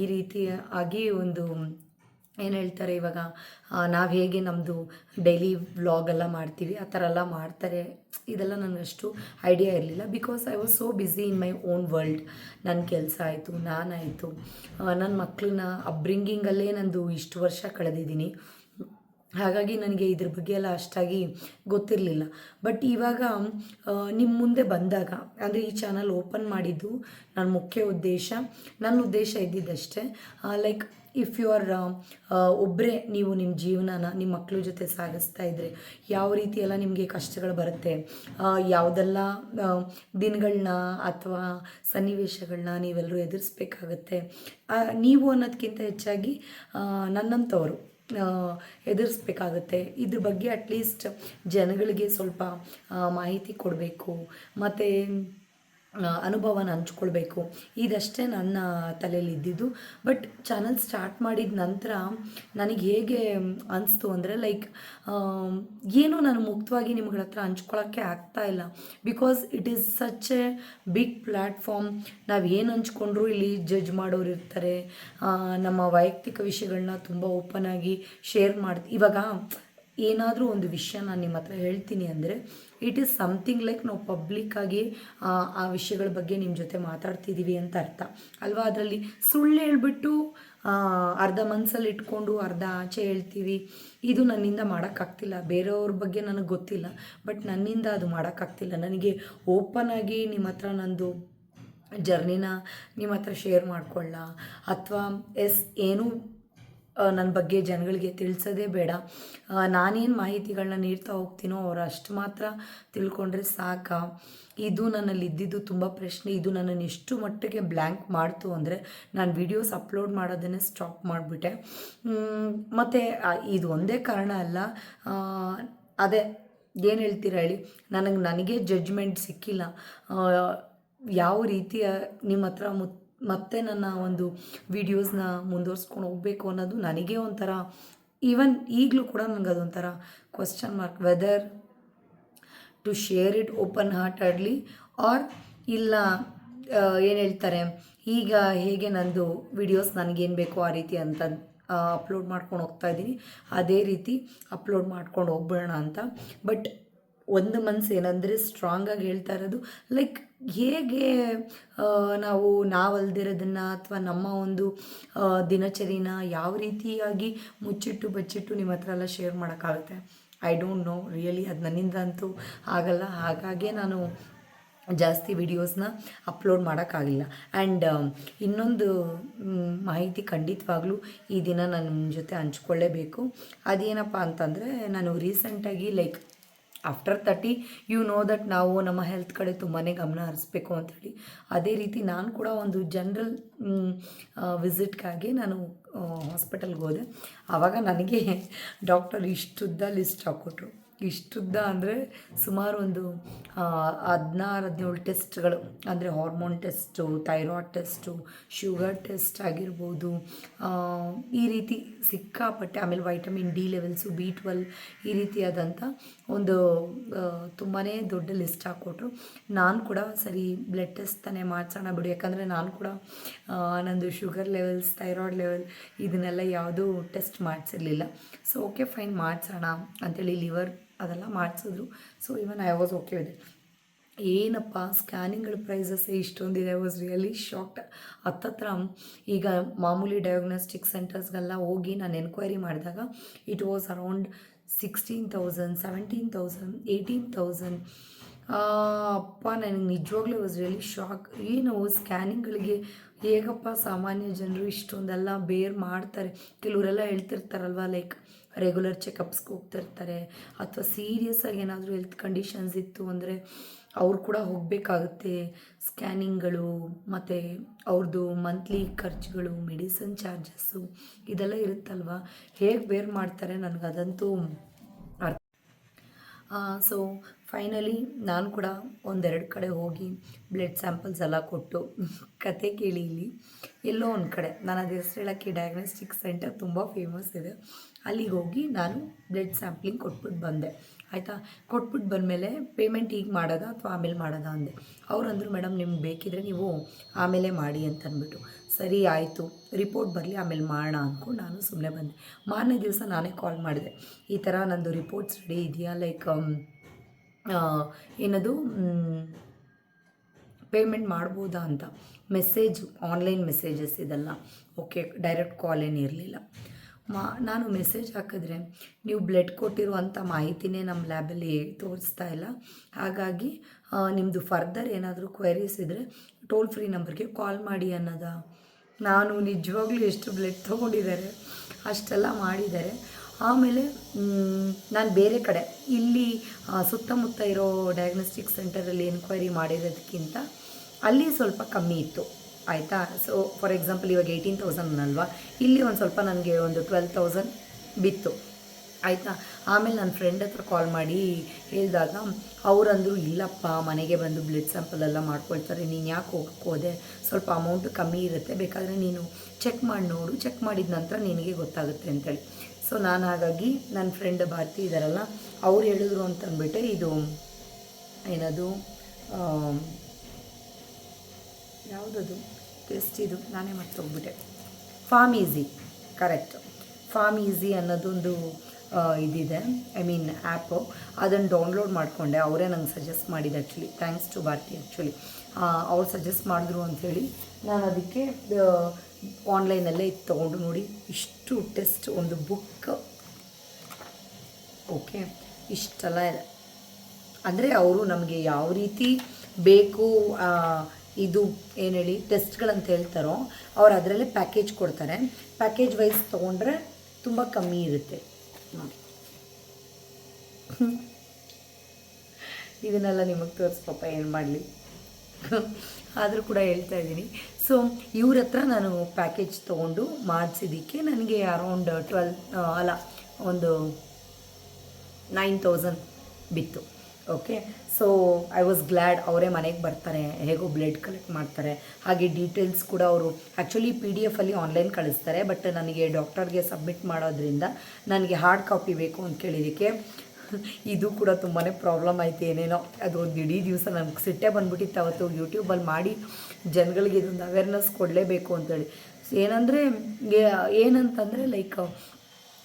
A: ಈ ರೀತಿಯಾಗಿ ಒಂದು ಏನು ಹೇಳ್ತಾರೆ ಇವಾಗ ನಾವು ಹೇಗೆ ನಮ್ಮದು ಡೈಲಿ ವ್ಲಾಗ್ ಎಲ್ಲ ಮಾಡ್ತೀವಿ, ಆ ಥರ ಎಲ್ಲ ಮಾಡ್ತಾರೆ. ಇದೆಲ್ಲ ನನಗಷ್ಟು ಐಡಿಯಾ ಇರಲಿಲ್ಲ. Because I was so busy in my own world ನನ್ನ ಕೆಲಸ ಆಯಿತು ನಾನಾಯಿತು ನನ್ನ ಮಕ್ಕಳನ್ನ ಅಪ್ಬ್ರಿಂಗಿಂಗಲ್ಲೇ ನಂದು ಇಷ್ಟು ವರ್ಷ ಕಳೆದಿದ್ದೀನಿ. ಹಾಗಾಗಿ ನನಗೆ ಇದ್ರ ಬಗ್ಗೆ ಎಲ್ಲ ಅಷ್ಟಾಗಿ ಗೊತ್ತಿರಲಿಲ್ಲ. ಬಟ್ ಇವಾಗ ನಿಮ್ಮ ಮುಂದೆ ಬಂದಾಗ, ಅಂದರೆ ಈ ಚಾನಲ್ ಓಪನ್ ಮಾಡಿದ್ದು ನನ್ನ ಮುಖ್ಯ ಉದ್ದೇಶ ನನ್ನ ಉದ್ದೇಶ ಇದ್ದಿದ್ದಷ್ಟೇ. ಲೈಕ್ ಇಫ್ ಯು ಆರ್ ಒಬ್ಬರೇ ನೀವು ನಿಮ್ಮ ಜೀವನನ ನಿಮ್ಮ ಮಕ್ಕಳ ಜೊತೆ ಸಾಗಿಸ್ತಾ ಇದ್ದರೆ ಯಾವ ರೀತಿ ಎಲ್ಲ ನಿಮಗೆ ಕಷ್ಟಗಳು ಬರುತ್ತೆ? ಯಾವುದೆಲ್ಲ ದಿನಗಳನ್ನ ಅಥವಾ ಸನ್ನಿವೇಶಗಳನ್ನ ನೀವೆಲ್ಲರೂ ಎದುರಿಸ್ಬೇಕಾಗತ್ತೆ? ನೀವು ಅನ್ನೋದಕ್ಕಿಂತ ಹೆಚ್ಚಾಗಿ ನನ್ನಂಥವರು ಎದುರಿಸ್ಬೇಕಾಗತ್ತೆ. ಇದ್ರ ಬಗ್ಗೆ ಅಟ್ಲೀಸ್ಟ್ ಜನಗಳಿಗೆ ಸ್ವಲ್ಪ ಮಾಹಿತಿ ಕೊಡಬೇಕು. ಮತ್ತು ಅನುಭವನ ಹಂಚ್ಕೊಳ್ಬೇಕು. ಇದಷ್ಟೇ ನನ್ನ ತಲೆಯಲ್ಲಿ ಇದ್ದಿದ್ದು. ಬಟ್ ಚಾನಲ್ ಸ್ಟಾರ್ಟ್ ಮಾಡಿದ ನಂತರ ನನಗೆ ಹೇಗೆ ಅನಿಸ್ತು ಅಂದರೆ ಲೈಕ್ ಏನೂ ನಾನು ಮುಕ್ತವಾಗಿ ನಿಮ್ಗಳ ಹತ್ರ ಹಂಚ್ಕೊಳ್ಳೋಕ್ಕೆ ಆಗ್ತಾ ಇಲ್ಲ. Because it is such a big platform ನಾವು ಏನು ಹಂಚ್ಕೊಂಡ್ರು ಇಲ್ಲಿ ಜಡ್ಜ್ ಮಾಡೋರು ಇರ್ತಾರೆ. ನಮ್ಮ ವೈಯಕ್ತಿಕ ವಿಷಯಗಳನ್ನ ತುಂಬ ಓಪನ್ ಆಗಿ ಶೇರ್ ಮಾಡ್ತೀವಿ ಇವಾಗ ಏನಾದರೂ ಒಂದು ವಿಷಯ ನಾನು ನಿಮ್ಮ ಹತ್ರ ಹೇಳ್ತೀನಿ ಅಂದರೆ ಇಟ್ ಈಸ್ ಸಮಥಿಂಗ್ ಲೈಕ್ ನಾವು ಪಬ್ಲಿಕ್ಕಾಗಿ ಆ ವಿಷಯಗಳ ಬಗ್ಗೆ ನಿಮ್ಮ ಜೊತೆ ಮಾತಾಡ್ತಿದ್ದೀವಿ ಅಂತ ಅರ್ಥ. ಅಲ್ವಾ? ಅದರಲ್ಲಿ ಸುಳ್ಳು ಹೇಳ್ಬಿಟ್ಟು ಅರ್ಧ ಮನಸ್ಸಲ್ಲಿ ಇಟ್ಕೊಂಡು ಅರ್ಧ ಆಚೆ ಹೇಳ್ತೀವಿ. ಇದು ನನ್ನಿಂದ ಮಾಡೋಕ್ಕಾಗ್ತಿಲ್ಲ. ಬೇರೆಯವ್ರ ಬಗ್ಗೆ ನನಗೆ ಗೊತ್ತಿಲ್ಲ. ಬಟ್ ನನ್ನಿಂದ ಅದು ಮಾಡೋಕ್ಕಾಗ್ತಿಲ್ಲ. ನನಗೆ ಓಪನ್ ಆಗಿ ನಿಮ್ಮ ಹತ್ರ ನಂದು ಜರ್ನಿನ ನಿಮ್ಮ ಹತ್ರ ಶೇರ್ ಮಾಡ್ಕೊಳ್ಳ. ಅಥವಾ ಎಸ್ ಏನೂ ನನ್ನ ಬಗ್ಗೆ ಜನಗಳಿಗೆ ತಿಳಿಸೋದೇ ಬೇಡ. ನಾನೇನು ಮಾಹಿತಿಗಳನ್ನ ನೀಡ್ತಾ ಹೋಗ್ತೀನೋ ಅವ್ರು ಅಷ್ಟು ಮಾತ್ರ ತಿಳ್ಕೊಂಡ್ರೆ ಸಾಕ. ಇದು ನನ್ನಲ್ಲಿ ಇದ್ದಿದ್ದು ತುಂಬ ಪ್ರಶ್ನೆ. ಇದು ನನ್ನನ್ನು ಎಷ್ಟು ಮಟ್ಟಿಗೆ ಬ್ಲ್ಯಾಂಕ್ ಮಾಡ್ತು ಅಂದರೆ ನಾನು ವಿಡಿಯೋಸ್ ಅಪ್ಲೋಡ್ ಮಾಡೋದನ್ನೇ ಸ್ಟಾಪ್ ಮಾಡಿಬಿಟ್ಟೆ. ಮತ್ತು ಇದು ಒಂದೇ ಕಾರಣ ಅಲ್ಲ. ಅದೇ, ಏನು ಹೇಳ್ತೀರಾ ಹೇಳಿ, ನನಗೆ ನನಗೆ ಜಡ್ಜ್ಮೆಂಟ್ ಸಿಕ್ಕಿಲ್ಲ. ಯಾವ ರೀತಿಯ ನಿಮ್ಮ ಹತ್ರ ಮುತ್ ಮತ್ತೆ ನನ್ನ ಒಂದು ವಿಡಿಯೋಸ್ನ ಮುಂದುವರ್ಸ್ಕೊಂಡು ಹೋಗಬೇಕು ಅನ್ನೋದು ನನಗೆ ಒಂಥರ ಈವನ್ ಈಗಲೂ ಕೂಡ ನನಗೆ ಅದೊಂಥರ question mark whether to share it open heartedly or ಇಲ್ಲ ಏನು ಹೇಳ್ತಾರೆ, ಈಗ ಹೇಗೆ ನಂದು ವಿಡಿಯೋಸ್ ನನಗೇನು ಬೇಕೋ ಆ ರೀತಿ ಅಂತ ಅಪ್ಲೋಡ್ ಮಾಡ್ಕೊಂಡು ಹೋಗ್ತಾ ಇದ್ದೀನಿ. ಅದೇ ರೀತಿ ಅಪ್ಲೋಡ್ ಮಾಡ್ಕೊಂಡು ಹೋಗ್ಬಿಡೋಣ ಅಂತ. ಬಟ್ ಒಂದು ಮನ್ಸು ಏನಂದರೆ ಸ್ಟ್ರಾಂಗಾಗಿ ಹೇಳ್ತಾ ಇರೋದು. ಲೈಕ್ ಹೇಗೆ ನಾವು ನಾವಲ್ದಿರೋದನ್ನು ಅಥವಾ ನಮ್ಮ ಒಂದು ದಿನಚರಿನ ಯಾವ ರೀತಿಯಾಗಿ ಮುಚ್ಚಿಟ್ಟು ಬಚ್ಚಿಟ್ಟು ನಿಮ್ಮ ಹತ್ರ ಎಲ್ಲ ಶೇರ್ ಮಾಡೋಕ್ಕಾಗುತ್ತೆ? ಐ ಡೋಂಟ್ ನೋ ರಿಯಲಿ ಅದು ನನ್ನಿಂದ ಅಂತೂ ಆಗಲ್ಲ. ಹಾಗಾಗಿ ನಾನು ಜಾಸ್ತಿ ವಿಡಿಯೋಸ್ನ ಅಪ್ಲೋಡ್ ಮಾಡೋಕ್ಕಾಗಿಲ್ಲ. ಆ್ಯಂಡ್ ಇನ್ನೊಂದು ಮಾಹಿತಿ ಖಂಡಿತವಾಗ್ಲೂ ಈ ದಿನ ನಾನು ನಿಮ್ಮ ಜೊತೆ ಹಂಚ್ಕೊಳ್ಳೇಬೇಕು. ಅದೇನಪ್ಪ ಅಂತಂದರೆ, ನಾನು ರೀಸೆಂಟಾಗಿ like after thirty you know that ನಾವು ನಮ್ಮ ಹೆಲ್ತ್ ಕಡೆ ತುಂಬಾ ಗಮನ ಹರಿಸ್ಬೇಕು ಅಂಥೇಳಿ ಅದೇ ರೀತಿ ನಾನು ಕೂಡ ಒಂದು ಜನ್ರಲ್ ವಿಸಿಟ್ಗಾಗಿ ನಾನು ಹಾಸ್ಪಿಟಲ್ಗೆ ಹೋದೆ. ಆವಾಗ ನನಗೆ ಡಾಕ್ಟರ್ ಇಷ್ಟುದ್ದ ಲಿಸ್ಟ್ ಹಾಕ್ಕೊಟ್ರು. ಇಷ್ಟುದ್ದ ಅಂದರೆ ಸುಮಾರು ಒಂದು ಹದಿನಾರು, ಹದಿನೇಳು ಟೆಸ್ಟ್ಗಳು. ಅಂದರೆ hormone test, thyroid test, sugar test ಆಗಿರ್ಬೋದು. ಈ ರೀತಿ ಸಿಕ್ಕಾಪಟ್ಟೆ ಆಮೇಲೆ vitamin D levels, B twelve ಈ ರೀತಿಯಾದಂಥ ಒಂದು ತುಂಬಾ ದೊಡ್ಡ ಲಿಸ್ಟ್ ಹಾಕ್ಕೊಟ್ರು. ನಾನು ಕೂಡ ಸರಿ ಬ್ಲಡ್ ಟೆಸ್ಟ್ ತಾನೇ ಮಾಡ್ಸೋಣ ಬಿಡು. ಯಾಕಂದರೆ ನಾನು ಕೂಡ ನಂದು ಶುಗರ್ ಲೆವೆಲ್ಸ್, ಥೈರಾಯ್ಡ್ ಲೆವೆಲ್ ಇದನ್ನೆಲ್ಲ ಯಾವುದೂ ಟೆಸ್ಟ್ ಮಾಡಿಸಿರ್ಲಿಲ್ಲ. ಸೊ, ಓಕೆ, ಫೈನ್ ಮಾಡಿಸೋಣ ಅಂಥೇಳಿ ಲಿವರ್ ಅದೆಲ್ಲ ಮಾಡಿಸಿದ್ರು. So even I was okay with ಏನಪ್ಪ ಸ್ಕ್ಯಾನಿಂಗ್ಗಳ ಪ್ರೈಸಸ್ ಇಷ್ಟೊಂದಿದೆ. ಐ ವಾಸ್ ರಿಯಲಿ ಶಾಕ್ಡ್ ಹತ್ತತ್ರ ಈಗ ಮಾಮೂಲಿ ಡಯಾಗ್ನೋಸ್ಟಿಕ್ ಸೆಂಟರ್ಸ್ಗೆಲ್ಲ ಹೋಗಿ ನಾನು ಎನ್ಕ್ವೈರಿ ಮಾಡಿದಾಗ it was around sixteen thousand seventeen thousand eighteen thousand ಅಪ್ಪ, ನನಗೆ ನಿಜವಾಗ್ಲೂ ವಾಸ್ ರಿಯಲಿ ಶಾಕ್ ಏನು ಸ್ಕ್ಯಾನಿಂಗ್ಗಳಿಗೆ ಹೇಗಪ್ಪ ಸಾಮಾನ್ಯ ಜನರು ಇಷ್ಟೊಂದೆಲ್ಲ ಬೇರ್ ಮಾಡ್ತಾರೆ. ಕೆಲವರೆಲ್ಲ ಹೇಳ್ತಿರ್ತಾರಲ್ವ ಲೈಕ್ ರೆಗ್ಯುಲರ್ ಚೆಕಪ್ಸ್ಗೆ ಹೋಗ್ತಿರ್ತಾರೆ ಅಥವಾ ಸೀರಿಯಸ್ ಆಗಿ ಏನಾದರೂ ಹೆಲ್ತ್ ಕಂಡೀಷನ್ಸ್ ಇತ್ತು ಅಂದರೆ ಅವ್ರು ಕೂಡ ಹೋಗಬೇಕಾಗುತ್ತೆ. ಸ್ಕ್ಯಾನಿಂಗ್ಗಳು ಮತ್ತು ಅವ್ರದ್ದು ಮಂತ್ಲಿ ಖರ್ಚುಗಳು ಮೆಡಿಸನ್ ಚಾರ್ಜಸ್ಸು ಇದೆಲ್ಲ ಇರುತ್ತಲ್ವ? ಹೇಗೆ ಬೇರ್ ಮಾಡ್ತಾರೆ ನನಗದಂತೂ ಸೊ ಫೈನಲಿ ನಾನು ಕೂಡ ಒಂದೆರಡು ಕಡೆ ಹೋಗಿ ಬ್ಲಡ್ ಸ್ಯಾಂಪಲ್ಸ್ ಎಲ್ಲ ಕೊಟ್ಟು ಕತೆ ಕೇಳಿ ಇಲ್ಲಿ. ಎಲ್ಲೋ ಒಂದು ಕಡೆ. ನಾನು ಅದು ಹೆಸರು ಹೇಳೋಕ್ಕೆ ಡಯಾಗ್ನೋಸ್ಟಿಕ್ ಸೆಂಟರ್ ತುಂಬ ಫೇಮಸ್ ಇದೆ. ಅಲ್ಲಿಗೆ ಹೋಗಿ ನಾನು ಬ್ಲಡ್ ಸ್ಯಾಂಪ್ಲಿಂಗ್ ಕೊಟ್ಬಿಟ್ಟು ಬಂದೆ. ಆಯಿತಾ? ಕೊಟ್ಬಿಟ್ಟು ಬಂದಮೇಲೆ ಪೇಮೆಂಟ್ ಈಗ ಮಾಡೋದ ಅಥವಾ ಆಮೇಲೆ ಮಾಡೋದಾ ಅಂದೆ. ಅವ್ರು ಅಂದರು ಮೇಡಮ್ ನಿಮ್ಗೆ ಬೇಕಿದ್ರೆ ನೀವು ಆಮೇಲೆ ಮಾಡಿ ಅಂತ ಅಂದ್ಬಿಟ್ಟು. ಸರಿ, ಆಯಿತು. ರಿಪೋರ್ಟ್ ಬರಲಿ, ಆಮೇಲೆ ಮಾಡೋಣ ಅಂದ್ಕೊಂಡು ನಾನು ಸುಮ್ಮನೆ ಬಂದೆ. ಮಾರನೇ ದಿವಸ ನಾನೇ ಕಾಲ್ ಮಾಡಿದೆ. ಈ ಥರ ನಂದು ರಿಪೋರ್ಟ್ಸ್ ರೆಡಿ ಇದೆಯಾ? ಲೈಕ್ ಏನದು ಪೇಮೆಂಟ್ ಮಾಡ್ಬೋದಾ ಅಂತ. ಮೆಸೇಜ್ ಆನ್ಲೈನ್ ಮೆಸೇಜಸ್ ಇದೆಲ್ಲ. ಓಕೆ ಡೈರೆಕ್ಟ್ ಕಾಲ್ ಏನು ಇರಲಿಲ್ಲ. ಮಾ, ನಾನು ಮೆಸೇಜ್ ಹಾಕಿದ್ರೆ, ನೀವು ಬ್ಲಡ್ ಕೊಟ್ಟಿರುವಂಥ ಮಾಹಿತಿನೇ ನಮ್ಮ ಲ್ಯಾಬಲ್ಲಿ ತೋರಿಸ್ತಾ ಇಲ್ಲ. ಹಾಗಾಗಿ ನಿಮ್ಮದು ಫರ್ದರ್ ಏನಾದರೂ ಕ್ವೆರೀಸ್ ಇದ್ದರೆ ಟೋಲ್ ಫ್ರೀ ನಂಬರ್ಗೆ ಕಾಲ್ ಮಾಡಿ ಅನ್ನೋದ? ನಾನು ನಿಜವಾಗ್ಲೂ ಎಷ್ಟು ಬ್ಲಡ್ ತೊಗೊಂಡಿದ್ದಾರೆ, ಅಷ್ಟೆಲ್ಲ ಮಾಡಿದ್ದಾರೆ. ಆಮೇಲೆ ನಾನು ಬೇರೆ ಕಡೆ. ಇಲ್ಲಿ ಸುತ್ತಮುತ್ತ ಇರೋ ಡಯಾಗ್ನೋಸ್ಟಿಕ್ ಸೆಂಟರಲ್ಲಿ ಎನ್ಕ್ವೈರಿ ಮಾಡಿರೋದಕ್ಕಿಂತ ಅಲ್ಲಿ ಸ್ವಲ್ಪ ಕಮ್ಮಿ ಇತ್ತು. ಆಯಿತಾ? ಸೊ ಫಾರ್ ಎಕ್ಸಾಂಪಲ್ ಇವಾಗ ಏಯ್ಟೀನ್ ತೌಸಂಡ್ ಅಲ್ವಾ? ಇಲ್ಲಿ ಒಂದು ಸ್ವಲ್ಪ ನನಗೆ ಒಂದು ಟ್ವೆಲ್ ತೌಸಂಡ್ ಬಿತ್ತು. ಆಯಿತಾ? ಆಮೇಲೆ ನನ್ನ ಫ್ರೆಂಡ್ ಹತ್ರ ಕಾಲ್ ಮಾಡಿ ಹೇಳಿದಾಗ, ಅವರಂದರು, ಇಲ್ಲಪ್ಪ, ಮನೆಗೆ ಬಂದು ಬ್ಲಡ್ ಸ್ಯಾಂಪಲ್ ಎಲ್ಲ ಮಾಡ್ಕೊಳ್ತಾರೆ. ನೀನು ಯಾಕೆ ಹೋದೆ? ಸ್ವಲ್ಪ ಅಮೌಂಟ್ ಕಮ್ಮಿ ಇರುತ್ತೆ. ಬೇಕಾದರೆ ನೀನು ಚೆಕ್ ಮಾಡಿ ನೋಡು. ಚೆಕ್ ಮಾಡಿದ ನಂತರ ನಿನಗೆ ಗೊತ್ತಾಗುತ್ತೆ ಅಂತೇಳಿ. ಸೊ ನಾನು ಹಾಗಾಗಿ ನನ್ನ ಫ್ರೆಂಡ್ ಭಾರತಿ ಇದ್ದಾರಲ್ಲ ಅವ್ರು ಹೇಳಿದ್ರು ಅಂತ ಅಂದ್ಬಿಟ್ಟೆ ಇದು, ಏನದು ಯಾವುದದು? ಟೆಸ್ಟ್ ಇದು, ನಾನೇ ಮರ್ತೋಗ್ಬಿಟ್ಟೆ. Form easy correct form easy ಅನ್ನೋದೊಂದು ಇದಿದೆ. ಐ ಮೀನ್ ಆ್ಯಪು ಅದನ್ನು ಡೌನ್ಲೋಡ್ ಮಾಡಿಕೊಂಡೆ. ಅವರೇ ನಂಗೆ ಸಜೆಸ್ಟ್ ಮಾಡಿದ್ದು actually thanks to Bharati actually ಅವ್ರು ಸಜೆಸ್ಟ್ ಮಾಡಿದ್ರು ಅಂಥೇಳಿ ನಾನು ಅದಕ್ಕೆ ಆನ್ಲೈನಲ್ಲೇ ಇದು ತೊಗೊಂಡು ನೋಡಿ, ಇಷ್ಟು ಟೆಸ್ಟ್, ಒಂದು ಬುಕ್. ಓಕೆ, ಇಷ್ಟೆಲ್ಲ. ಅಂದರೆ ಅವರು ನಮಗೆ ಯಾವ ರೀತಿ ಬೇಕು ಇದು ಏನು ಹೇಳಿ ಟೆಸ್ಟ್ಗಳಂತ ಹೇಳ್ತಾರೋ, ಅವ್ರು ಅದರಲ್ಲೇ ಪ್ಯಾಕೇಜ್ ಕೊಡ್ತಾರೆ. ಪ್ಯಾಕೇಜ್ ವೈಸ್ ತೊಗೊಂಡ್ರೆ ತುಂಬ ಕಮ್ಮಿ ಇರುತ್ತೆ. ನೋಡಿ. ಇದನ್ನೆಲ್ಲ ನಿಮಗೆ ತೋರಿಸ್ಪಪ್ಪ ಏನು ಮಾಡಲಿ. ಆದರೂ ಕೂಡ ಹೇಳ್ತಾ ಇದ್ದೀನಿ. ಸೊ ಇವ್ರ ಹತ್ರ ನಾನು ಪ್ಯಾಕೇಜ್ ತೊಗೊಂಡು ಮಾಡಿಸಿದ್ದಕ್ಕೆ ನನಗೆ ಅರೌಂಡ್ ಟ್ವೆಲ್ ಅಲ್ಲ, ಒಂದು ನೈನ್ ತೌಸಂಡ್ ಬಿತ್ತು. Okay so I was glad ಅವರೇ ಮನೆಗೆ ಬರ್ತಾರೆ, ಹೇಗೋ ಬ್ಲಡ್ ಕಲೆಕ್ಟ್ ಮಾಡ್ತಾರೆ. ಹಾಗೆ ಡೀಟೇಲ್ಸ್ ಕೂಡ ಅವರು ಆ್ಯಕ್ಚುಲಿ ಪಿ ಡಿ ಎಫಲ್ಲಿ ಆನ್ಲೈನ್ ಕಳಿಸ್ತಾರೆ ಬಟ್ ನನಗೆ ಡಾಕ್ಟರ್ಗೆ ಸಬ್ಮಿಟ್ ಮಾಡೋದ್ರಿಂದ ನನಗೆ ಹಾರ್ಡ್ ಕಾಪಿ ಬೇಕು ಅಂತ ಕೇಳಿದ್ದಕ್ಕೆ ಇದು ಕೂಡ ತುಂಬಾ ಪ್ರಾಬ್ಲಮ್ ಆಯ್ತು ಏನೇನೋ. ಅದು ಒಂದು ಇಡೀ ದಿವಸ ನನಗೆ ಸಿಟ್ಟೆ ಬಂದ್ಬಿಟ್ಟಿತ್ತು ಅವತ್ತು ಯೂಟ್ಯೂಬಲ್ಲಿ ಮಾಡಿ. ಜನಗಳಿಗೆ ಇದೊಂದು ಅವೇರ್ನೆಸ್ ಕೊಡಲೇಬೇಕು ಅಂತೇಳಿ. ಏನಂದರೆ ಏನಂತಂದರೆ ಲೈಕ್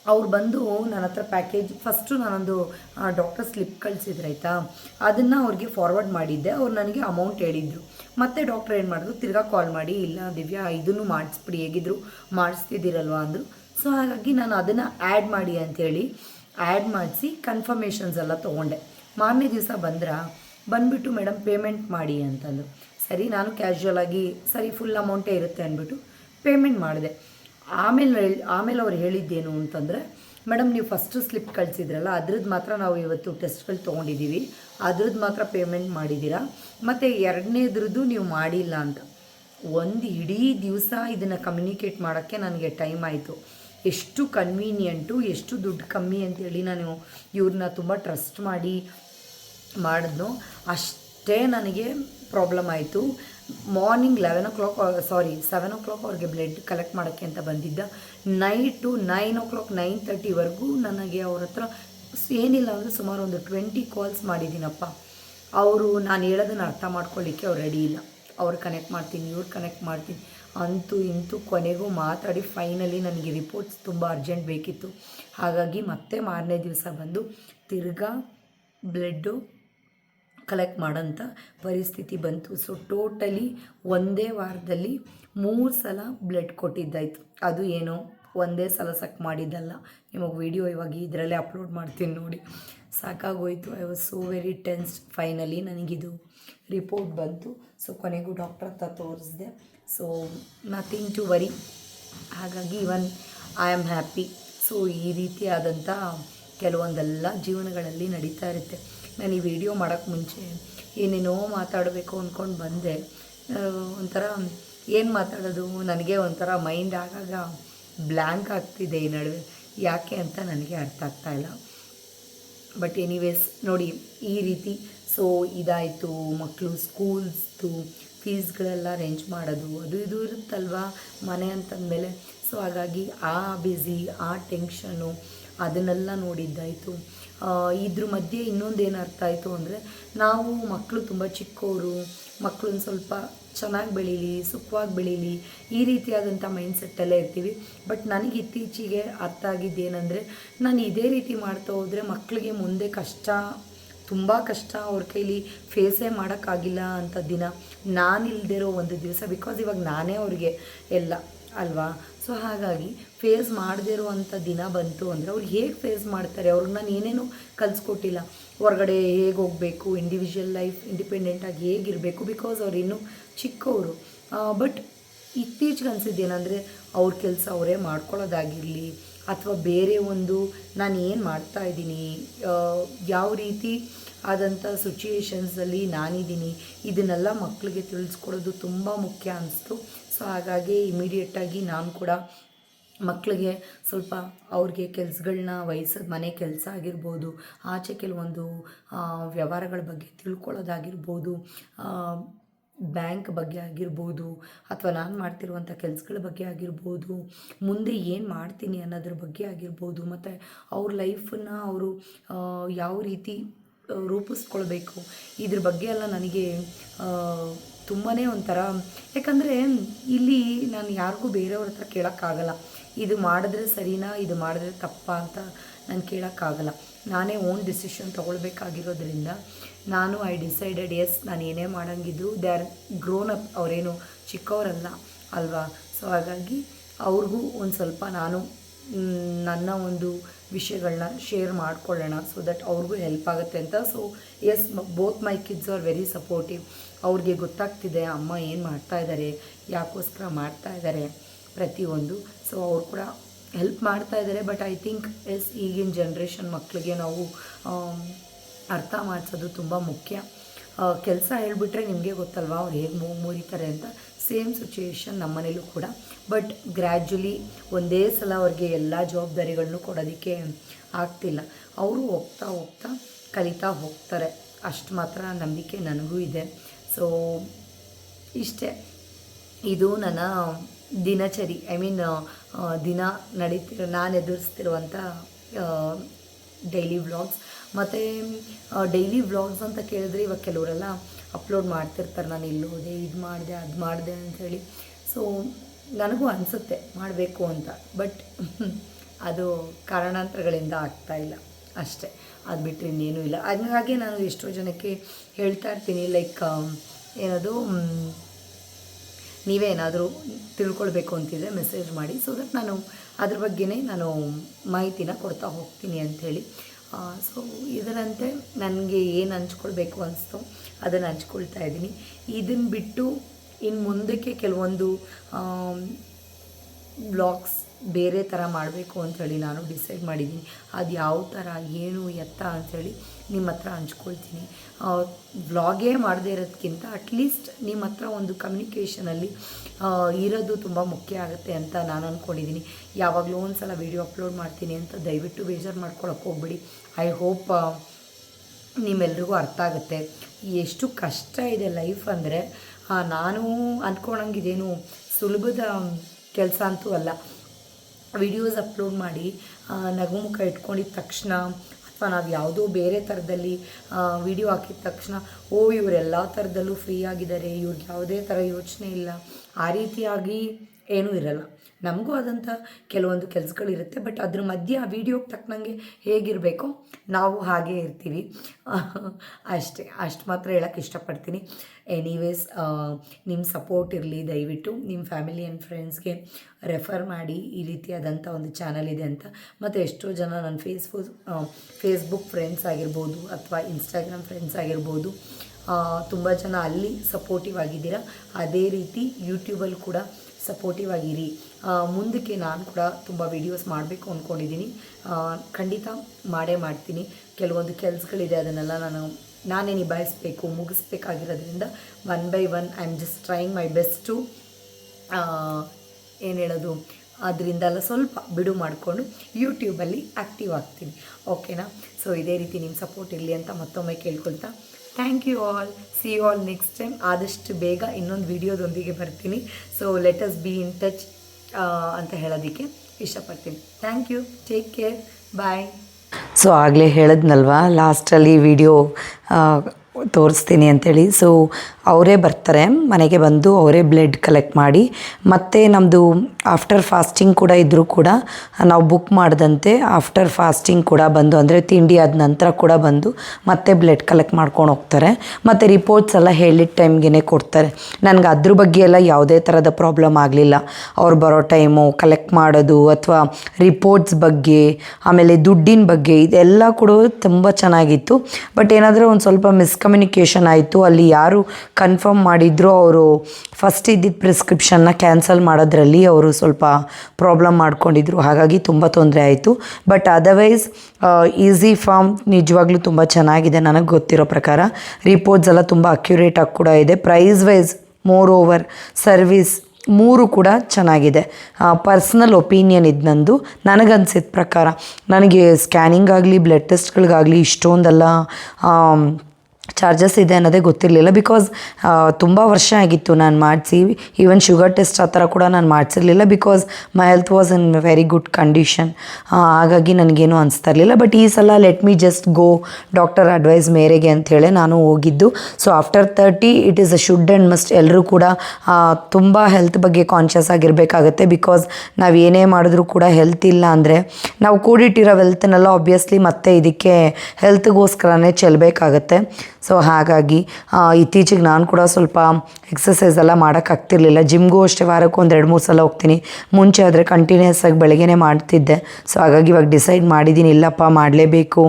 A: ಅವ್ರು ಬಂದು, ನನ್ನ ಹತ್ರ ಪ್ಯಾಕೇಜ್ ಫಸ್ಟು ನಾನೊಂದು ಡಾಕ್ಟರ್ ಸ್ಲಿಪ್ ಕಳಿಸಿದ್ರು ಆಯಿತಾ? ಅದನ್ನು ಅವ್ರಿಗೆ ಫಾರ್ವರ್ಡ್ ಮಾಡಿದ್ದೆ. ಅವ್ರು ನನಗೆ ಅಮೌಂಟ್ ಹೇಳಿದ್ರು. ಮತ್ತೆ ಡಾಕ್ಟರ್ ಏನು ಮಾಡಿದ್ರು? ತಿರ್ಗಾ ಕಾಲ್ ಮಾಡಿ, ಇಲ್ಲ ದಿವ್ಯಾ, ಇದನ್ನು ಮಾಡಿಸ್ಬಿಡಿ, ಹೇಗಿದ್ರು? ಮಾಡಿಸ್ತಿದ್ದೀರಲ್ವಾ? ಅಂದರು. ಸೊ ಹಾಗಾಗಿ ನಾನು ಅದನ್ನು ಆ್ಯಡ್ ಮಾಡಿ ಅಂಥೇಳಿ ಆ್ಯಡ್ ಮಾಡಿಸಿ ಕನ್ಫರ್ಮೇಷನ್ಸ್ ಎಲ್ಲ ತೊಗೊಂಡೆ. ಮಾರನೇ ದಿವಸ ಬಂದ್ರಾ? ಬಂದುಬಿಟ್ಟು ಮೇಡಮ್ ಪೇಮೆಂಟ್ ಮಾಡಿ ಅಂತಂದು ಸರಿ, ನಾನು ಕ್ಯಾಶುವಲ್ ಆಗಿ, ಸರಿ ಫುಲ್ ಅಮೌಂಟೇ ಇರುತ್ತೆ ಅಂದ್ಬಿಟ್ಟು ಪೇಮೆಂಟ್ ಮಾಡಿದೆ. ಆಮೇಲೆ ಆಮೇಲೆ ಅವ್ರು ಹೇಳಿದ್ದೇನು ಅಂತಂದರೆ ಮೇಡಮ್ ನೀವು ಫಸ್ಟು ಸ್ಲಿಪ್ ಕಳಿಸಿದ್ರಲ್ಲ ಅದ್ರದ್ದು ಮಾತ್ರ ನಾವು ಇವತ್ತು ಟೆಸ್ಟ್ಗಳು ತೊಗೊಂಡಿದ್ದೀವಿ ಅದ್ರದ್ದು ಮಾತ್ರ ಪೇಮೆಂಟ್ ಮಾಡಿದ್ದೀರಾ ಮತ್ತು ಎರಡನೇದ್ರದ್ದು ನೀವು ಮಾಡಿಲ್ಲ ಅಂತ. ಒಂದು ಇಡೀ ದಿವಸ ಇದನ್ನು ಕಮ್ಯುನಿಕೇಟ್ ಮಾಡೋಕ್ಕೆ ನನಗೆ ಟೈಮ್ ಆಯಿತು. ಎಷ್ಟು ಕನ್ವೀನಿಯಂಟು ಎಷ್ಟು ದುಡ್ಡು ಕಮ್ಮಿ ಅಂತೇಳಿ ನಾನು ಇವ್ರನ್ನ ತುಂಬ ಟ್ರಸ್ಟ್ ಮಾಡಿ, ಮಾಡಿದ್ನು, ಅಷ್ಟೇ ನನಗೆ ಪ್ರಾಬ್ಲಮ್ ಆಯಿತು. Morning eleven o'clock sorry seven o'clock ಅವ್ರಿಗೆ ಬ್ಲಡ್ ಕಲೆಕ್ಟ್ ಮಾಡೋಕ್ಕೆ ಅಂತ ಬಂದಿದ್ದ. Night nine o'clock nine ತರ್ಟಿವರೆಗೂ ನನಗೆ ಅವ್ರ ಹತ್ರ ಏನಿಲ್ಲ ಅಂದರೆ ಸುಮಾರು ಒಂದು ಟ್ವೆಂಟಿ ಕಾಲ್ಸ್ ಮಾಡಿದ್ದೀನಪ್ಪ. ಅವರು ನಾನು ಹೇಳೋದನ್ನು ಅರ್ಥ ಮಾಡ್ಕೊಳ್ಳಿಕ್ಕೆ ಅವ್ರು ರೆಡಿ ಇಲ್ಲ. ಅವ್ರು ಕನೆಕ್ಟ್ ಮಾಡ್ತೀನಿ, ಇವ್ರು ಕನೆಕ್ಟ್ ಮಾಡ್ತೀನಿ. ಅಂತೂ ಇಂತೂ ಕೊನೆಗೂ ಮಾತಾಡಿ ಫೈನಲಿ ನನಗೆ ರಿಪೋರ್ಟ್ಸ್ ತುಂಬ ಅರ್ಜೆಂಟ್ ಬೇಕಿತ್ತು. ಹಾಗಾಗಿ ಮತ್ತೆ ಮಾರನೇ ದಿವಸ ಬಂದು ತಿರ್ಗಾ ಬ್ಲಡ್ಡು ಕಲೆಕ್ಟ್ ಮಾಡೋಂಥ ಪರಿಸ್ಥಿತಿ ಬಂತು. ಸೊ ಟೋಟಲಿ ಒಂದೇ ವಾರದಲ್ಲಿ ಮೂರು ಸಲ ಬ್ಲಡ್ ಕೊಟ್ಟಿದ್ದಾಯಿತು. ಅದು ಏನೋ ಒಂದೇ ಸಲ ಸಕ್ ಮಾಡಿದ್ದಲ್ಲ. ನಿಮಗೆ ವಿಡಿಯೋ ಇವಾಗ ಇದರಲ್ಲೇ ಅಪ್ಲೋಡ್ ಮಾಡ್ತೀನಿ ನೋಡಿ. ಸಾಕಾಗೋಯಿತು. I was so very tense finally ನನಗಿದು ರಿಪೋರ್ಟ್ ಬಂತು. ಸೊ ಕೊನೆಗೂ ಡಾಕ್ಟರ್ ಹತ್ರ ತೋರಿಸಿದೆ. ಸೊ ನಥಿಂಗ್ ಟು ವರಿ ಹಾಗಾಗಿ even I am happy so ಈ ರೀತಿಯಾದಂಥ ಕೆಲವೊಂದೆಲ್ಲ ಜೀವನಗಳಲ್ಲಿ ನಡೀತಾ ಇರುತ್ತೆ. ನಾನು ಈ ವಿಡಿಯೋ ಮಾಡೋಕ್ಕೆ ಮುಂಚೆ ಏನೇನೋ ಮಾತಾಡಬೇಕು ಅಂದ್ಕೊಂಡು ಬಂದೆ. ಒಂಥರ ಏನು ಮಾತಾಡೋದು? ನನಗೆ ಒಂಥರ ಮೈಂಡ್ ಆಗಾಗ ಬ್ಲ್ಯಾಂಕ್ ಆಗ್ತಿದೆ ಈ ನಡುವೆ. ಯಾಕೆ ಅಂತ ನನಗೆ ಅರ್ಥ ಆಗ್ತಾ ಇಲ್ಲ. ಬಟ್ ಎನಿವೇಸ್ ನೋಡಿ, ಈ ರೀತಿ ಸೊ ಇದಾಯಿತು ಮಕ್ಕಳು ಸ್ಕೂಲ್ಸ್ದು ಫೀಸ್ಗಳೆಲ್ಲ ಅರೇಂಜ್ ಮಾಡೋದು, ಅದು ಇದು ಇರುತ್ತಲ್ವಾ? ಮನೆ ಅಂತಂದಮೇಲೆ ಸೊ ಹಾಗಾಗಿ ಆ ಬ್ಯುಸಿ ಆ ಟೆನ್ಷನು ಅದನ್ನೆಲ್ಲ ನೋಡಿದ್ದಾಯಿತು. ಇದ್ರ ಮಧ್ಯೆ ಇನ್ನೊಂದು ಏನು ಅರ್ಥ ಆಯಿತು ಅಂದರೆ, ನಾವು ಮಕ್ಕಳು ತುಂಬ ಚಿಕ್ಕವರು ಮಕ್ಕಳನ್ನ ಸ್ವಲ್ಪ ಚೆನ್ನಾಗಿ ಬೆಳೀಲಿ, ಸುಖವಾಗಿ ಬೆಳೀಲಿ, ಈ ರೀತಿಯಾದಂಥ ಮೈಂಡ್ಸೆಟ್ಟಲ್ಲೇ ಇರ್ತೀವಿ. ಬಟ್ ನನಗೆ ಇತ್ತೀಚೆಗೆ ಅರ್ಥ ಆಗಿದ್ದೇನೆಂದರೆ ನಾನು ಇದೇ ರೀತಿ ಮಾಡ್ತಾ ಹೋದರೆ ಮಕ್ಕಳಿಗೆ ಮುಂದೆ ಕಷ್ಟ, ತುಂಬ ಕಷ್ಟ ಅವ್ರ ಕೈಲಿ ಫೇಸೇ ಮಾಡೋಕ್ಕಾಗಿಲ್ಲ ಅಂತ ದಿನ ನಾನಿಲ್ದಿರೋ ಒಂದು ದಿವಸ ಬಿಕಾಸ್ ಇವಾಗ ನಾನೇ ಅವ್ರಿಗೆ ಎಲ್ಲ, ಅಲ್ವಾ? ಸೊ ಹಾಗಾಗಿ ಫೇಸ್ ಮಾಡದೇ ಇರುವಂಥ ದಿನ ಬಂತು ಅಂದರೆ ಅವ್ರು ಹೇಗೆ ಫೇಸ್ ಮಾಡ್ತಾರೆ? ಅವ್ರಿಗೆ ನಾನು ಏನೇನು ಕಲಿಸ್ಕೊಟ್ಟಿಲ್ಲ. ಹೊರಗಡೆ ಹೇಗೆ ಹೋಗಬೇಕು? ಇಂಡಿವಿಜುವಲ್ ಲೈಫ್ ಇಂಡಿಪೆಂಡೆಂಟಾಗಿ ಹೇಗಿರಬೇಕು? ಬಿಕಾಸ್ ಅವ್ರು ಇನ್ನೂ ಚಿಕ್ಕವರು ಬಟ್ ಇತ್ತೀಚೆಗೆ ಅನಿಸಿದ್ದೇನೆಂದರೆ ಅವ್ರ ಕೆಲಸ ಅವರೇ ಮಾಡ್ಕೊಳ್ಳೋದಾಗಿರಲಿ ಅಥವಾ ಬೇರೆ ಒಂದು ನಾನು ಏನು ಮಾಡ್ತಾ ಇದ್ದೀನಿ ಯಾವ ರೀತಿ ಆದಂಥ ಸಿಚುಯೇಷನ್ಸಲ್ಲಿ ನಾನಿದ್ದೀನಿ, ಇದನ್ನೆಲ್ಲ ಮಕ್ಕಳಿಗೆ ತಿಳಿಸ್ಕೊಡೋದು ತುಂಬ ಮುಖ್ಯ ಅನಿಸ್ತು. ಸೊ ಹಾಗಾಗಿ ಇಮಿಡಿಯೇಟಾಗಿ ನಾನು ಕೂಡ ಮಕ್ಕಳಿಗೆ ಸ್ವಲ್ಪ ಅವ್ರಿಗೆ ಕೆಲಸಗಳನ್ನ ವಹಿಸೋದು ಮನೆ ಕೆಲಸ ಆಗಿರ್ಬೋದು, ಆಚೆ ಕೆಲವೊಂದು ವ್ಯವಹಾರಗಳ ಬಗ್ಗೆ ತಿಳ್ಕೊಳ್ಳೋದಾಗಿರ್ಬೋದು ಬ್ಯಾಂಕ್ ಬಗ್ಗೆ ಆಗಿರ್ಬೋದು, ಅಥವಾ ನಾನು ಮಾಡ್ತಿರುವಂಥ ಕೆಲಸಗಳ ಬಗ್ಗೆ ಆಗಿರ್ಬೋದು, ಮುಂದೆ ಏನು ಮಾಡ್ತೀನಿ ಅನ್ನೋದ್ರ ಬಗ್ಗೆ ಆಗಿರ್ಬೋದು, ಮತ್ತು ಅವ್ರ ಲೈಫನ್ನ ಅವರು ಯಾವ ರೀತಿ ರೂಪಿಸ್ಕೊಳ್ಬೇಕು, ಇದ್ರ ಬಗ್ಗೆ ಎಲ್ಲ ನನಗೆ ತುಂಬಾ ಒಂಥರ, ಯಾಕಂದರೆ ಇಲ್ಲಿ ನಾನು ಯಾರಿಗೂ ಬೇರೆಯವ್ರ ಹತ್ರ ಕೇಳೋಕ್ಕಾಗಲ್ಲ. ಇದು ಮಾಡಿದ್ರೆ ಸರಿನಾ, ಇದು ಮಾಡಿದ್ರೆ ತಪ್ಪ ಅಂತ ನಾನು ಕೇಳೋಕ್ಕಾಗಲ್ಲ. ನಾನೇ ಓನ್ ಡಿಸಿಷನ್ ತೊಗೊಳ್ಬೇಕಾಗಿರೋದ್ರಿಂದ ನಾನು ಐ ಡಿಸೈಡೆಡ್ ಎಸ್ ನಾನು ಏನೇ ಮಾಡೋಂಗಿದ್ರು ದೇ ಆರ್ ಗ್ರೋನ್ ಅಪ್ ಅವರೇನು ಚಿಕ್ಕವರಲ್ಲ ಅಲ್ವಾ? ಸೊ ಹಾಗಾಗಿ ಅವ್ರಿಗೂ ಒಂದು ಸ್ವಲ್ಪ ನಾನು ನನ್ನ ಒಂದು ವಿಷಯಗಳನ್ನ ಶೇರ್ ಮಾಡ್ಕೊಳ್ಳೋಣ ಸೊ ದಟ್ ಅವ್ರಿಗೂ ಹೆಲ್ಪ್ ಆಗುತ್ತೆ ಅಂತ. So yes both my kids are very supportive ಅವ್ರಿಗೆ ಗೊತ್ತಾಗ್ತಿದೆ, ಅಮ್ಮ ಏನು ಮಾಡ್ತಾ ಇದ್ದಾರೆ ಯಾಕೋಸ್ಕರ ಮಾಡ್ತಾ ಇದ್ದಾರೆ ಪ್ರತಿಯೊಂದು. ಸೊ ಅವ್ರು ಕೂಡ ಹೆಲ್ಪ್ ಮಾಡ್ತಾ ಇದ್ದಾರೆ ಬಟ್ ಐ ಥಿಂಕ್ ಎಸ್ ಈಗಿನ ಜನ್ರೇಷನ್ ಮಕ್ಕಳಿಗೆ ನಾವು ಆಮ್, ಅರ್ಥ ಮಾಡಿಸೋದು ತುಂಬ ಮುಖ್ಯ. ಕೆಲಸ ಹೇಳಿಬಿಟ್ರೆ ನಿಮಗೆ ಗೊತ್ತಲ್ವಾ ಅವ್ರು ಹೇಗೆ ಮೂಗು ಮುರಿತಾರೆ ಅಂತ? ಸೇಮ್ ಸಿಚುಯೇಷನ್ ನಮ್ಮನೇಲೂ ಕೂಡ. ಬಟ್ ಗ್ರ್ಯಾಜುಲಿ ಒಂದೇ ಸಲ ಅವ್ರಿಗೆ ಎಲ್ಲ ಜವಾಬ್ದಾರಿಗಳನ್ನೂ ಕೊಡೋದಕ್ಕೆ ಆಗ್ತಿಲ್ಲ. ಅವರು ಹೋಗ್ತಾ ಹೋಗ್ತಾ ಕಲಿತಾ ಹೋಗ್ತಾರೆ. ಅಷ್ಟು ಮಾತ್ರ ನಂಬಿಕೆ ನನಗೂ ಇದೆ. ಸೊ ಇಷ್ಟೇ. ಇದು ನನ್ನ ದಿನಚರಿ ಐ ಮೀನ್ ದಿನ ನಡೀತಿರೋ ನಾನು ಎದುರಿಸ್ತಿರುವಂಥ ಡೈಲಿ ವ್ಲಾಗ್ಸ್ ಮತ್ತು ಡೈಲಿ ವ್ಲಾಗ್ಸ್ ಅಂತ ಕೇಳಿದ್ರೆ ಇವಾಗ ಕೆಲವರೆಲ್ಲ ಅಪ್ಲೋಡ್ ಮಾಡ್ತಿರ್ತಾರೆ. ನಾನು ಇಲ್ಲಿ ಹೋದೆ, ಇದು ಮಾಡಿದೆ, ಅದು ಮಾಡಿದೆ ಅಂಥೇಳಿ ಸೊ ನನಗೂ ಅನಿಸುತ್ತೆ ಮಾಡಬೇಕು ಅಂತ. ಬಟ್ ಅದು ಕಾರಣಾಂತರಗಳಿಂದ ಆಗ್ತಾ ಇಲ್ಲ ಅಷ್ಟೇ. ಅದು ಬಿಟ್ಟರೆ ಇನ್ನೇನೂ ಇಲ್ಲ. ಹಾಗಾಗಿ ನಾನು ಎಷ್ಟೋ ಜನಕ್ಕೆ ಹೇಳ್ತಾ ಇರ್ತೀನಿ ಲೈಕ್ ಏನದು ನೀವೇನಾದರೂ ತಿಳ್ಕೊಳ್ಬೇಕು ಅಂತಿದ್ರೆ ಮೆಸೇಜ್ ಮಾಡಿ. ಸೊ ದಟ್ ನಾನು ಅದ್ರ ಬಗ್ಗೆನೇ ನಾನು ಮಾಹಿತಿನ ಕೊಡ್ತಾ ಹೋಗ್ತೀನಿ ಅಂಥೇಳಿ. ಸೊ ಇದರಂತೆ ನನಗೆ ಏನು ಹಂಚ್ಕೊಳ್ಬೇಕು ಅನಿಸ್ತು ಅದನ್ನು ಹಂಚ್ಕೊಳ್ತಾ ಇದ್ದೀನಿ. ಇದನ್ನು ಬಿಟ್ಟು ಇನ್ನು ಮುಂದಕ್ಕೆ ಕೆಲವೊಂದು ಬ್ಲಾಗ್ಸ್ ಬೇರೆ ಥರ ಮಾಡಬೇಕು ಅಂಥೇಳಿ ನಾನು ಡಿಸೈಡ್ ಮಾಡಿದ್ದೀನಿ. ಅದು ಯಾವ ಥರ ಏನು, ಎತ್ತ ಅಂಥೇಳಿ. ನಿಮ್ಮ ಹತ್ರ ಹಂಚ್ಕೊಳ್ತೀನಿ. ವ್ಲಾಗೇ ಮಾಡದೇ ಇರೋದಕ್ಕಿಂತ ಅಟ್ಲೀಸ್ಟ್ ನಿಮ್ಮ ಹತ್ರ ಒಂದು ಕಮ್ಯುನಿಕೇಷನಲ್ಲಿ ಇರೋದು ತುಂಬ ಮುಖ್ಯ ಆಗುತ್ತೆ ಅಂತ ನಾನು ಅಂದ್ಕೊಂಡಿದ್ದೀನಿ ಯಾವಾಗಲೂ ಒಂದು ಸಲ ವೀಡಿಯೋ ಅಪ್ಲೋಡ್ ಮಾಡ್ತೀನಿ ಅಂತ ದಯವಿಟ್ಟು ಬೇಜಾರು ಮಾಡ್ಕೊಳಕ್ಕೆ ಹೋಗ್ಬೇಡಿ. ಐ ಹೋಪ್ ನಿಮ್ಮೆಲ್ರಿಗೂ ಅರ್ಥ ಆಗುತ್ತೆ. ಎಷ್ಟು ಕಷ್ಟ ಇದೆ ಲೈಫ್ ಅಂದರೆ ನಾನು ಅಂದ್ಕೊಳಂಗಿದೇನು ಸುಲಭದ ಕೆಲಸ ಅಂತೂ ಅಲ್ಲ. ವಿಡಿಯೋಸ್ ಅಪ್ಲೋಡ್ ಮಾಡಿ ನಗುಮುಖ ಇಟ್ಕೊಂಡಿದ್ದ ತಕ್ಷಣ ಅಥವಾ ನಾವು ಯಾವುದೋ ಬೇರೆ ಥರದಲ್ಲಿ ವಿಡಿಯೋ ಹಾಕಿದ ತಕ್ಷಣ, ಓ ಇವರೆಲ್ಲ ಥರದಲ್ಲೂ ಫ್ರೀ ಆಗಿದ್ದಾರೆ ಇವ್ರಿಗೆ ಯಾವುದೇ ಥರ ಯೋಚನೆ ಇಲ್ಲ. ಆ ರೀತಿಯಾಗಿ ಏನೂ ಇರಲ್ಲ. ನಮಗೂ ಆದಂಥ ಕೆಲವೊಂದು ಕೆಲಸಗಳಿರುತ್ತೆ. ಬಟ್ ಅದ್ರ ಮಧ್ಯೆ ಆ ವಿಡಿಯೋಗೆ ತಕ್ಕನಂಗೆ ಹೇಗಿರಬೇಕು ನಾವು ಹಾಗೇ ಇರ್ತೀವಿ. ಅಷ್ಟೇ. ಅಷ್ಟು ಮಾತ್ರ ಹೇಳೋಕ್ಕೆ ಇಷ್ಟಪಡ್ತೀನಿ. ಎನಿವೇಸ್ ನಿಮ್ಮ ಸಪೋರ್ಟ್ ಇರಲಿ. ದಯವಿಟ್ಟು ನಿಮ್ಮ ಫ್ಯಾಮಿಲಿ ಆ್ಯಂಡ್ ಫ್ರೆಂಡ್ಸ್ಗೆ ರೆಫರ್ ಮಾಡಿ ಈ ರೀತಿಯಾದಂಥ ಒಂದು ಚಾನಲ್ ಇದೆ ಅಂತ. ಮತ್ತು ಎಷ್ಟೋ ಜನ ನನ್ನ ಫೇಸ್ಬುಕ್ ಫೇಸ್ಬುಕ್ ಫ್ರೆಂಡ್ಸ್ ಆಗಿರ್ಬೋದು ಅಥವಾ ಇನ್ಸ್ಟಾಗ್ರಾಮ್ ಫ್ರೆಂಡ್ಸ್ ಆಗಿರ್ಬೋದು ತುಂಬ ಜನ ಅಲ್ಲಿ ಸಪೋರ್ಟಿವ್ ಆಗಿದ್ದೀರಾ. ಅದೇ ರೀತಿ ಯೂಟ್ಯೂಬಲ್ಲಿ ಕೂಡ ಸಪೋರ್ಟಿವ್ ಆಗಿರಿ. ಮುಂದಕ್ಕೆ ನಾನು ಕೂಡ ತುಂಬ ವೀಡಿಯೋಸ್ ಮಾಡಬೇಕು ಅಂದ್ಕೊಂಡಿದ್ದೀನಿ ಖಂಡಿತ ಮಾಡೇ ಮಾಡ್ತೀನಿ. ಕೆಲವೊಂದು ಕೆಲಸಗಳಿದೆ, ಅದನ್ನೆಲ್ಲ ನಾನು, ನಾನೇ ನಿಭಾಯಿಸಬೇಕು, ಮುಗಿಸ್ಬೇಕಾಗಿರೋದ್ರಿಂದ one by one I am just trying my best to ಏನು ಹೇಳೋದು ಅದರಿಂದೆಲ್ಲ ಸ್ವಲ್ಪ ಬಿಡು ಮಾಡಿಕೊಂಡು ಯೂಟ್ಯೂಬಲ್ಲಿ ಆ್ಯಕ್ಟಿವ್ ಆಗ್ತೀನಿ. ಓಕೆನಾ ಸೊ ಇದೇ ರೀತಿ ನಿಮ್ಮ ಸಪೋರ್ಟ್ ಇರಲಿ ಅಂತ ಮತ್ತೊಮ್ಮೆ ಕೇಳ್ಕೊಳ್ತಾ. Thank you all see you all next time ಆದಷ್ಟು ಬೇಗ ಇನ್ನೊಂದು ವಿಡಿಯೋದೊಂದಿಗೆ ಬರ್ತೀನಿ. So let us be in touch ಅಂತ ಹೇಳೋದಕ್ಕೆ ಇಷ್ಟಪಡ್ತೀನಿ. Thank you take care bye
B: so ಆಗಲೇ ಹೇಳಿದ್ನಲ್ವ? ಲಾಸ್ಟಲ್ಲಿ ವಿಡಿಯೋ ತೋರಿಸ್ತೀನಿ ಅಂಥೇಳಿ ಸೊ ಅವರೇ ಬರ್ತಾರೆ, ಮನೆಗೆ ಬಂದು ಅವರೇ ಬ್ಲಡ್ ಕಲೆಕ್ಟ್ ಮಾಡಿ, ಮತ್ತು ನಮ್ಮದು ಆಫ್ಟರ್ ಫಾಸ್ಟಿಂಗ್ ಕೂಡ ಇದ್ದರೂ ಕೂಡ ನಾವು ಬುಕ್ ಮಾಡಿದಂತೆ ಆಫ್ಟರ್ ಫಾಸ್ಟಿಂಗ್ ಕೂಡ ಬಂದು, ಅಂದರೆ ತಿಂಡಿ ಆದ ನಂತರ ಕೂಡ ಬಂದು ಮತ್ತೆ ಬ್ಲಡ್ ಕಲೆಕ್ಟ್ ಮಾಡ್ಕೊಂಡು ಹೋಗ್ತಾರೆ. ಮತ್ತು ರಿಪೋರ್ಟ್ಸ್ ಎಲ್ಲ ಹೇಳಿದ ಟೈಮ್ಗೆ ಕೊಡ್ತಾರೆ. ನನಗೆ ಅದ್ರ ಬಗ್ಗೆ ಎಲ್ಲ ಯಾವುದೇ ಥರದ ಪ್ರಾಬ್ಲಮ್ ಆಗಲಿಲ್ಲ. ಅವ್ರು ಬರೋ ಟೈಮು ಕಲೆಕ್ಟ್ ಮಾಡೋದು ಅಥವಾ ರಿಪೋರ್ಟ್ಸ್ ಬಗ್ಗೆ, ಆಮೇಲೆ ದುಡ್ಡಿನ ಬಗ್ಗೆ ಇದೆಲ್ಲ ಕೂಡ ತುಂಬ ಚೆನ್ನಾಗಿತ್ತು. ಬಟ್ ಏನಾದರೂ ಒಂದು ಸ್ವಲ್ಪ ಮಿಸ್ಕಮ್ಯುನಿಕೇಷನ್ ಆಯಿತು. ಅಲ್ಲಿ ಯಾರು ಕನ್ಫರ್ಮ್ ಮಾಡಿದ್ರು ಅವರು ಫಸ್ಟ್ ಇದ್ದಿದ್ದ ಪ್ರಿಸ್ಕ್ರಿಪ್ಷನ್ನ ಕ್ಯಾನ್ಸಲ್ ಮಾಡೋದ್ರಲ್ಲಿ ಅವರು ಸ್ವಲ್ಪ ಪ್ರಾಬ್ಲಮ್ ಮಾಡ್ಕೊಂಡಿದ್ರು. ಹಾಗಾಗಿ ತುಂಬ ತೊಂದರೆ ಆಯಿತು. ಬಟ್ ಅದರ್ವೈಸ್ ಈಸಿ ಫಾರ್ಮ್ ನಿಜವಾಗ್ಲೂ ತುಂಬ ಚೆನ್ನಾಗಿದೆ ನನಗೆ ಗೊತ್ತಿರೋ ಪ್ರಕಾರ. ರಿಪೋರ್ಟ್ಸ್ ಎಲ್ಲ ತುಂಬ ಅಕ್ಯುರೇಟಾಗಿ ಕೂಡ ಇದೆ. Price wise moreover service ಮೂರು ಕೂಡ ಚೆನ್ನಾಗಿದೆ. ಪರ್ಸ್ನಲ್ ಒಪೀನಿಯನ್ ಇದು ನಂದು. ನನಗನ್ಸಿದ ಪ್ರಕಾರ, ನನಗೆ ಸ್ಕ್ಯಾನಿಂಗ್ ಆಗಲಿ ಬ್ಲಡ್ ಟೆಸ್ಟ್ಗಳಿಗಾಗಲಿ ಇಷ್ಟೊಂದೆಲ್ಲ ಚಾರ್ಜಸ್ ಇದೆ ಅನ್ನೋದೇ ಗೊತ್ತಿರಲಿಲ್ಲ ಬಿಕಾಸ್ ತುಂಬ ವರ್ಷ ಆಗಿತ್ತು ನಾನು ಮಾಡಿಸಿ ಈವನ್ ಶುಗರ್ ಟೆಸ್ಟ್ ಆ ಥರ ಕೂಡ ನಾನು ಮಾಡಿಸಿರ್ಲಿಲ್ಲ because my health was in very good condition ಹಾಗಾಗಿ ನನಗೇನು ಅನಿಸ್ತಾ ಇರಲಿಲ್ಲ. ಬಟ್ ಈ ಸಲ let me just go doctor advice ಮೇರೆಗೆ ಅಂಥೇಳಿ ನಾನು ಹೋಗಿದ್ದು. So after thirty it is a should and must ಎಲ್ಲರೂ ಕೂಡ ತುಂಬ ಹೆಲ್ತ್ ಬಗ್ಗೆ ಕಾನ್ಷಿಯಸ್ ಆಗಿರಬೇಕಾಗತ್ತೆ ಬಿಕಾಸ್ ನಾವು ಏನೇ ಮಾಡಿದ್ರೂ ಕೂಡ ಹೆಲ್ತ್ ಇಲ್ಲ ಅಂದರೆ ನಾವು ಕೂಡಿಟ್ಟಿರೋ ವೆಲ್ತ್ನೆಲ್ಲ ಆಬ್ವಿಯಸ್ಲಿ ಮತ್ತೆ ಇದಕ್ಕೆ ಹೆಲ್ತ್ಗೋಸ್ಕರನೇ ಚೆಲ್ಲಬೇಕಾಗತ್ತೆ ಸೊ ಹಾಗಾಗಿ ಇತ್ತೀಚೆಗೆ ನಾನು ಕೂಡ ಸ್ವಲ್ಪ ಎಕ್ಸಸೈಸ್ ಎಲ್ಲ ಮಾಡೋಕ್ಕಾಗ್ತಿರ್ಲಿಲ್ಲ. ಜಿಮ್ಗೂ ಅಷ್ಟೇ ವಾರಕ್ಕೆ ಒಂದು ಎರಡು ಮೂರು ಸಲ ಹೋಗ್ತೀನಿ. ಮುಂಚೆ ಆದರೆ ಕಂಟಿನ್ಯೂಸ್ ಆಗಿ ಬೆಳಗ್ಗೆನೇ ಮಾಡ್ತಿದ್ದೆ. ಸೊ ಹಾಗಾಗಿ ಇವಾಗ ಡಿಸೈಡ್ ಮಾಡಿದ್ದೀನಿ ಇಲ್ಲಪ್ಪ, ಮಾಡಲೇಬೇಕು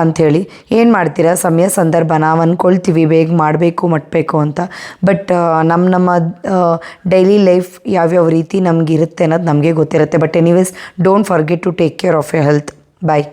B: ಅಂಥೇಳಿ ಏನು ಮಾಡ್ತೀರಾ? ಸಮಯ, ಸಂದರ್ಭ ನಾವು ಅಂದ್ಕೊಳ್ತೀವಿ ಬೇಗ ಮಾಡಬೇಕು ಮಟ್ಟಬೇಕು ಅಂತ. ಬಟ್ ನಮ್ಮ ನಮ್ಮ ಡೈಲಿ ಲೈಫ್ ಯಾವ್ಯಾವ ರೀತಿ ನಮಗಿರುತ್ತೆ ಅನ್ನೋದು ನಮಗೆ ಗೊತ್ತಿರುತ್ತೆ. But anyways don't forget to take care of your health bye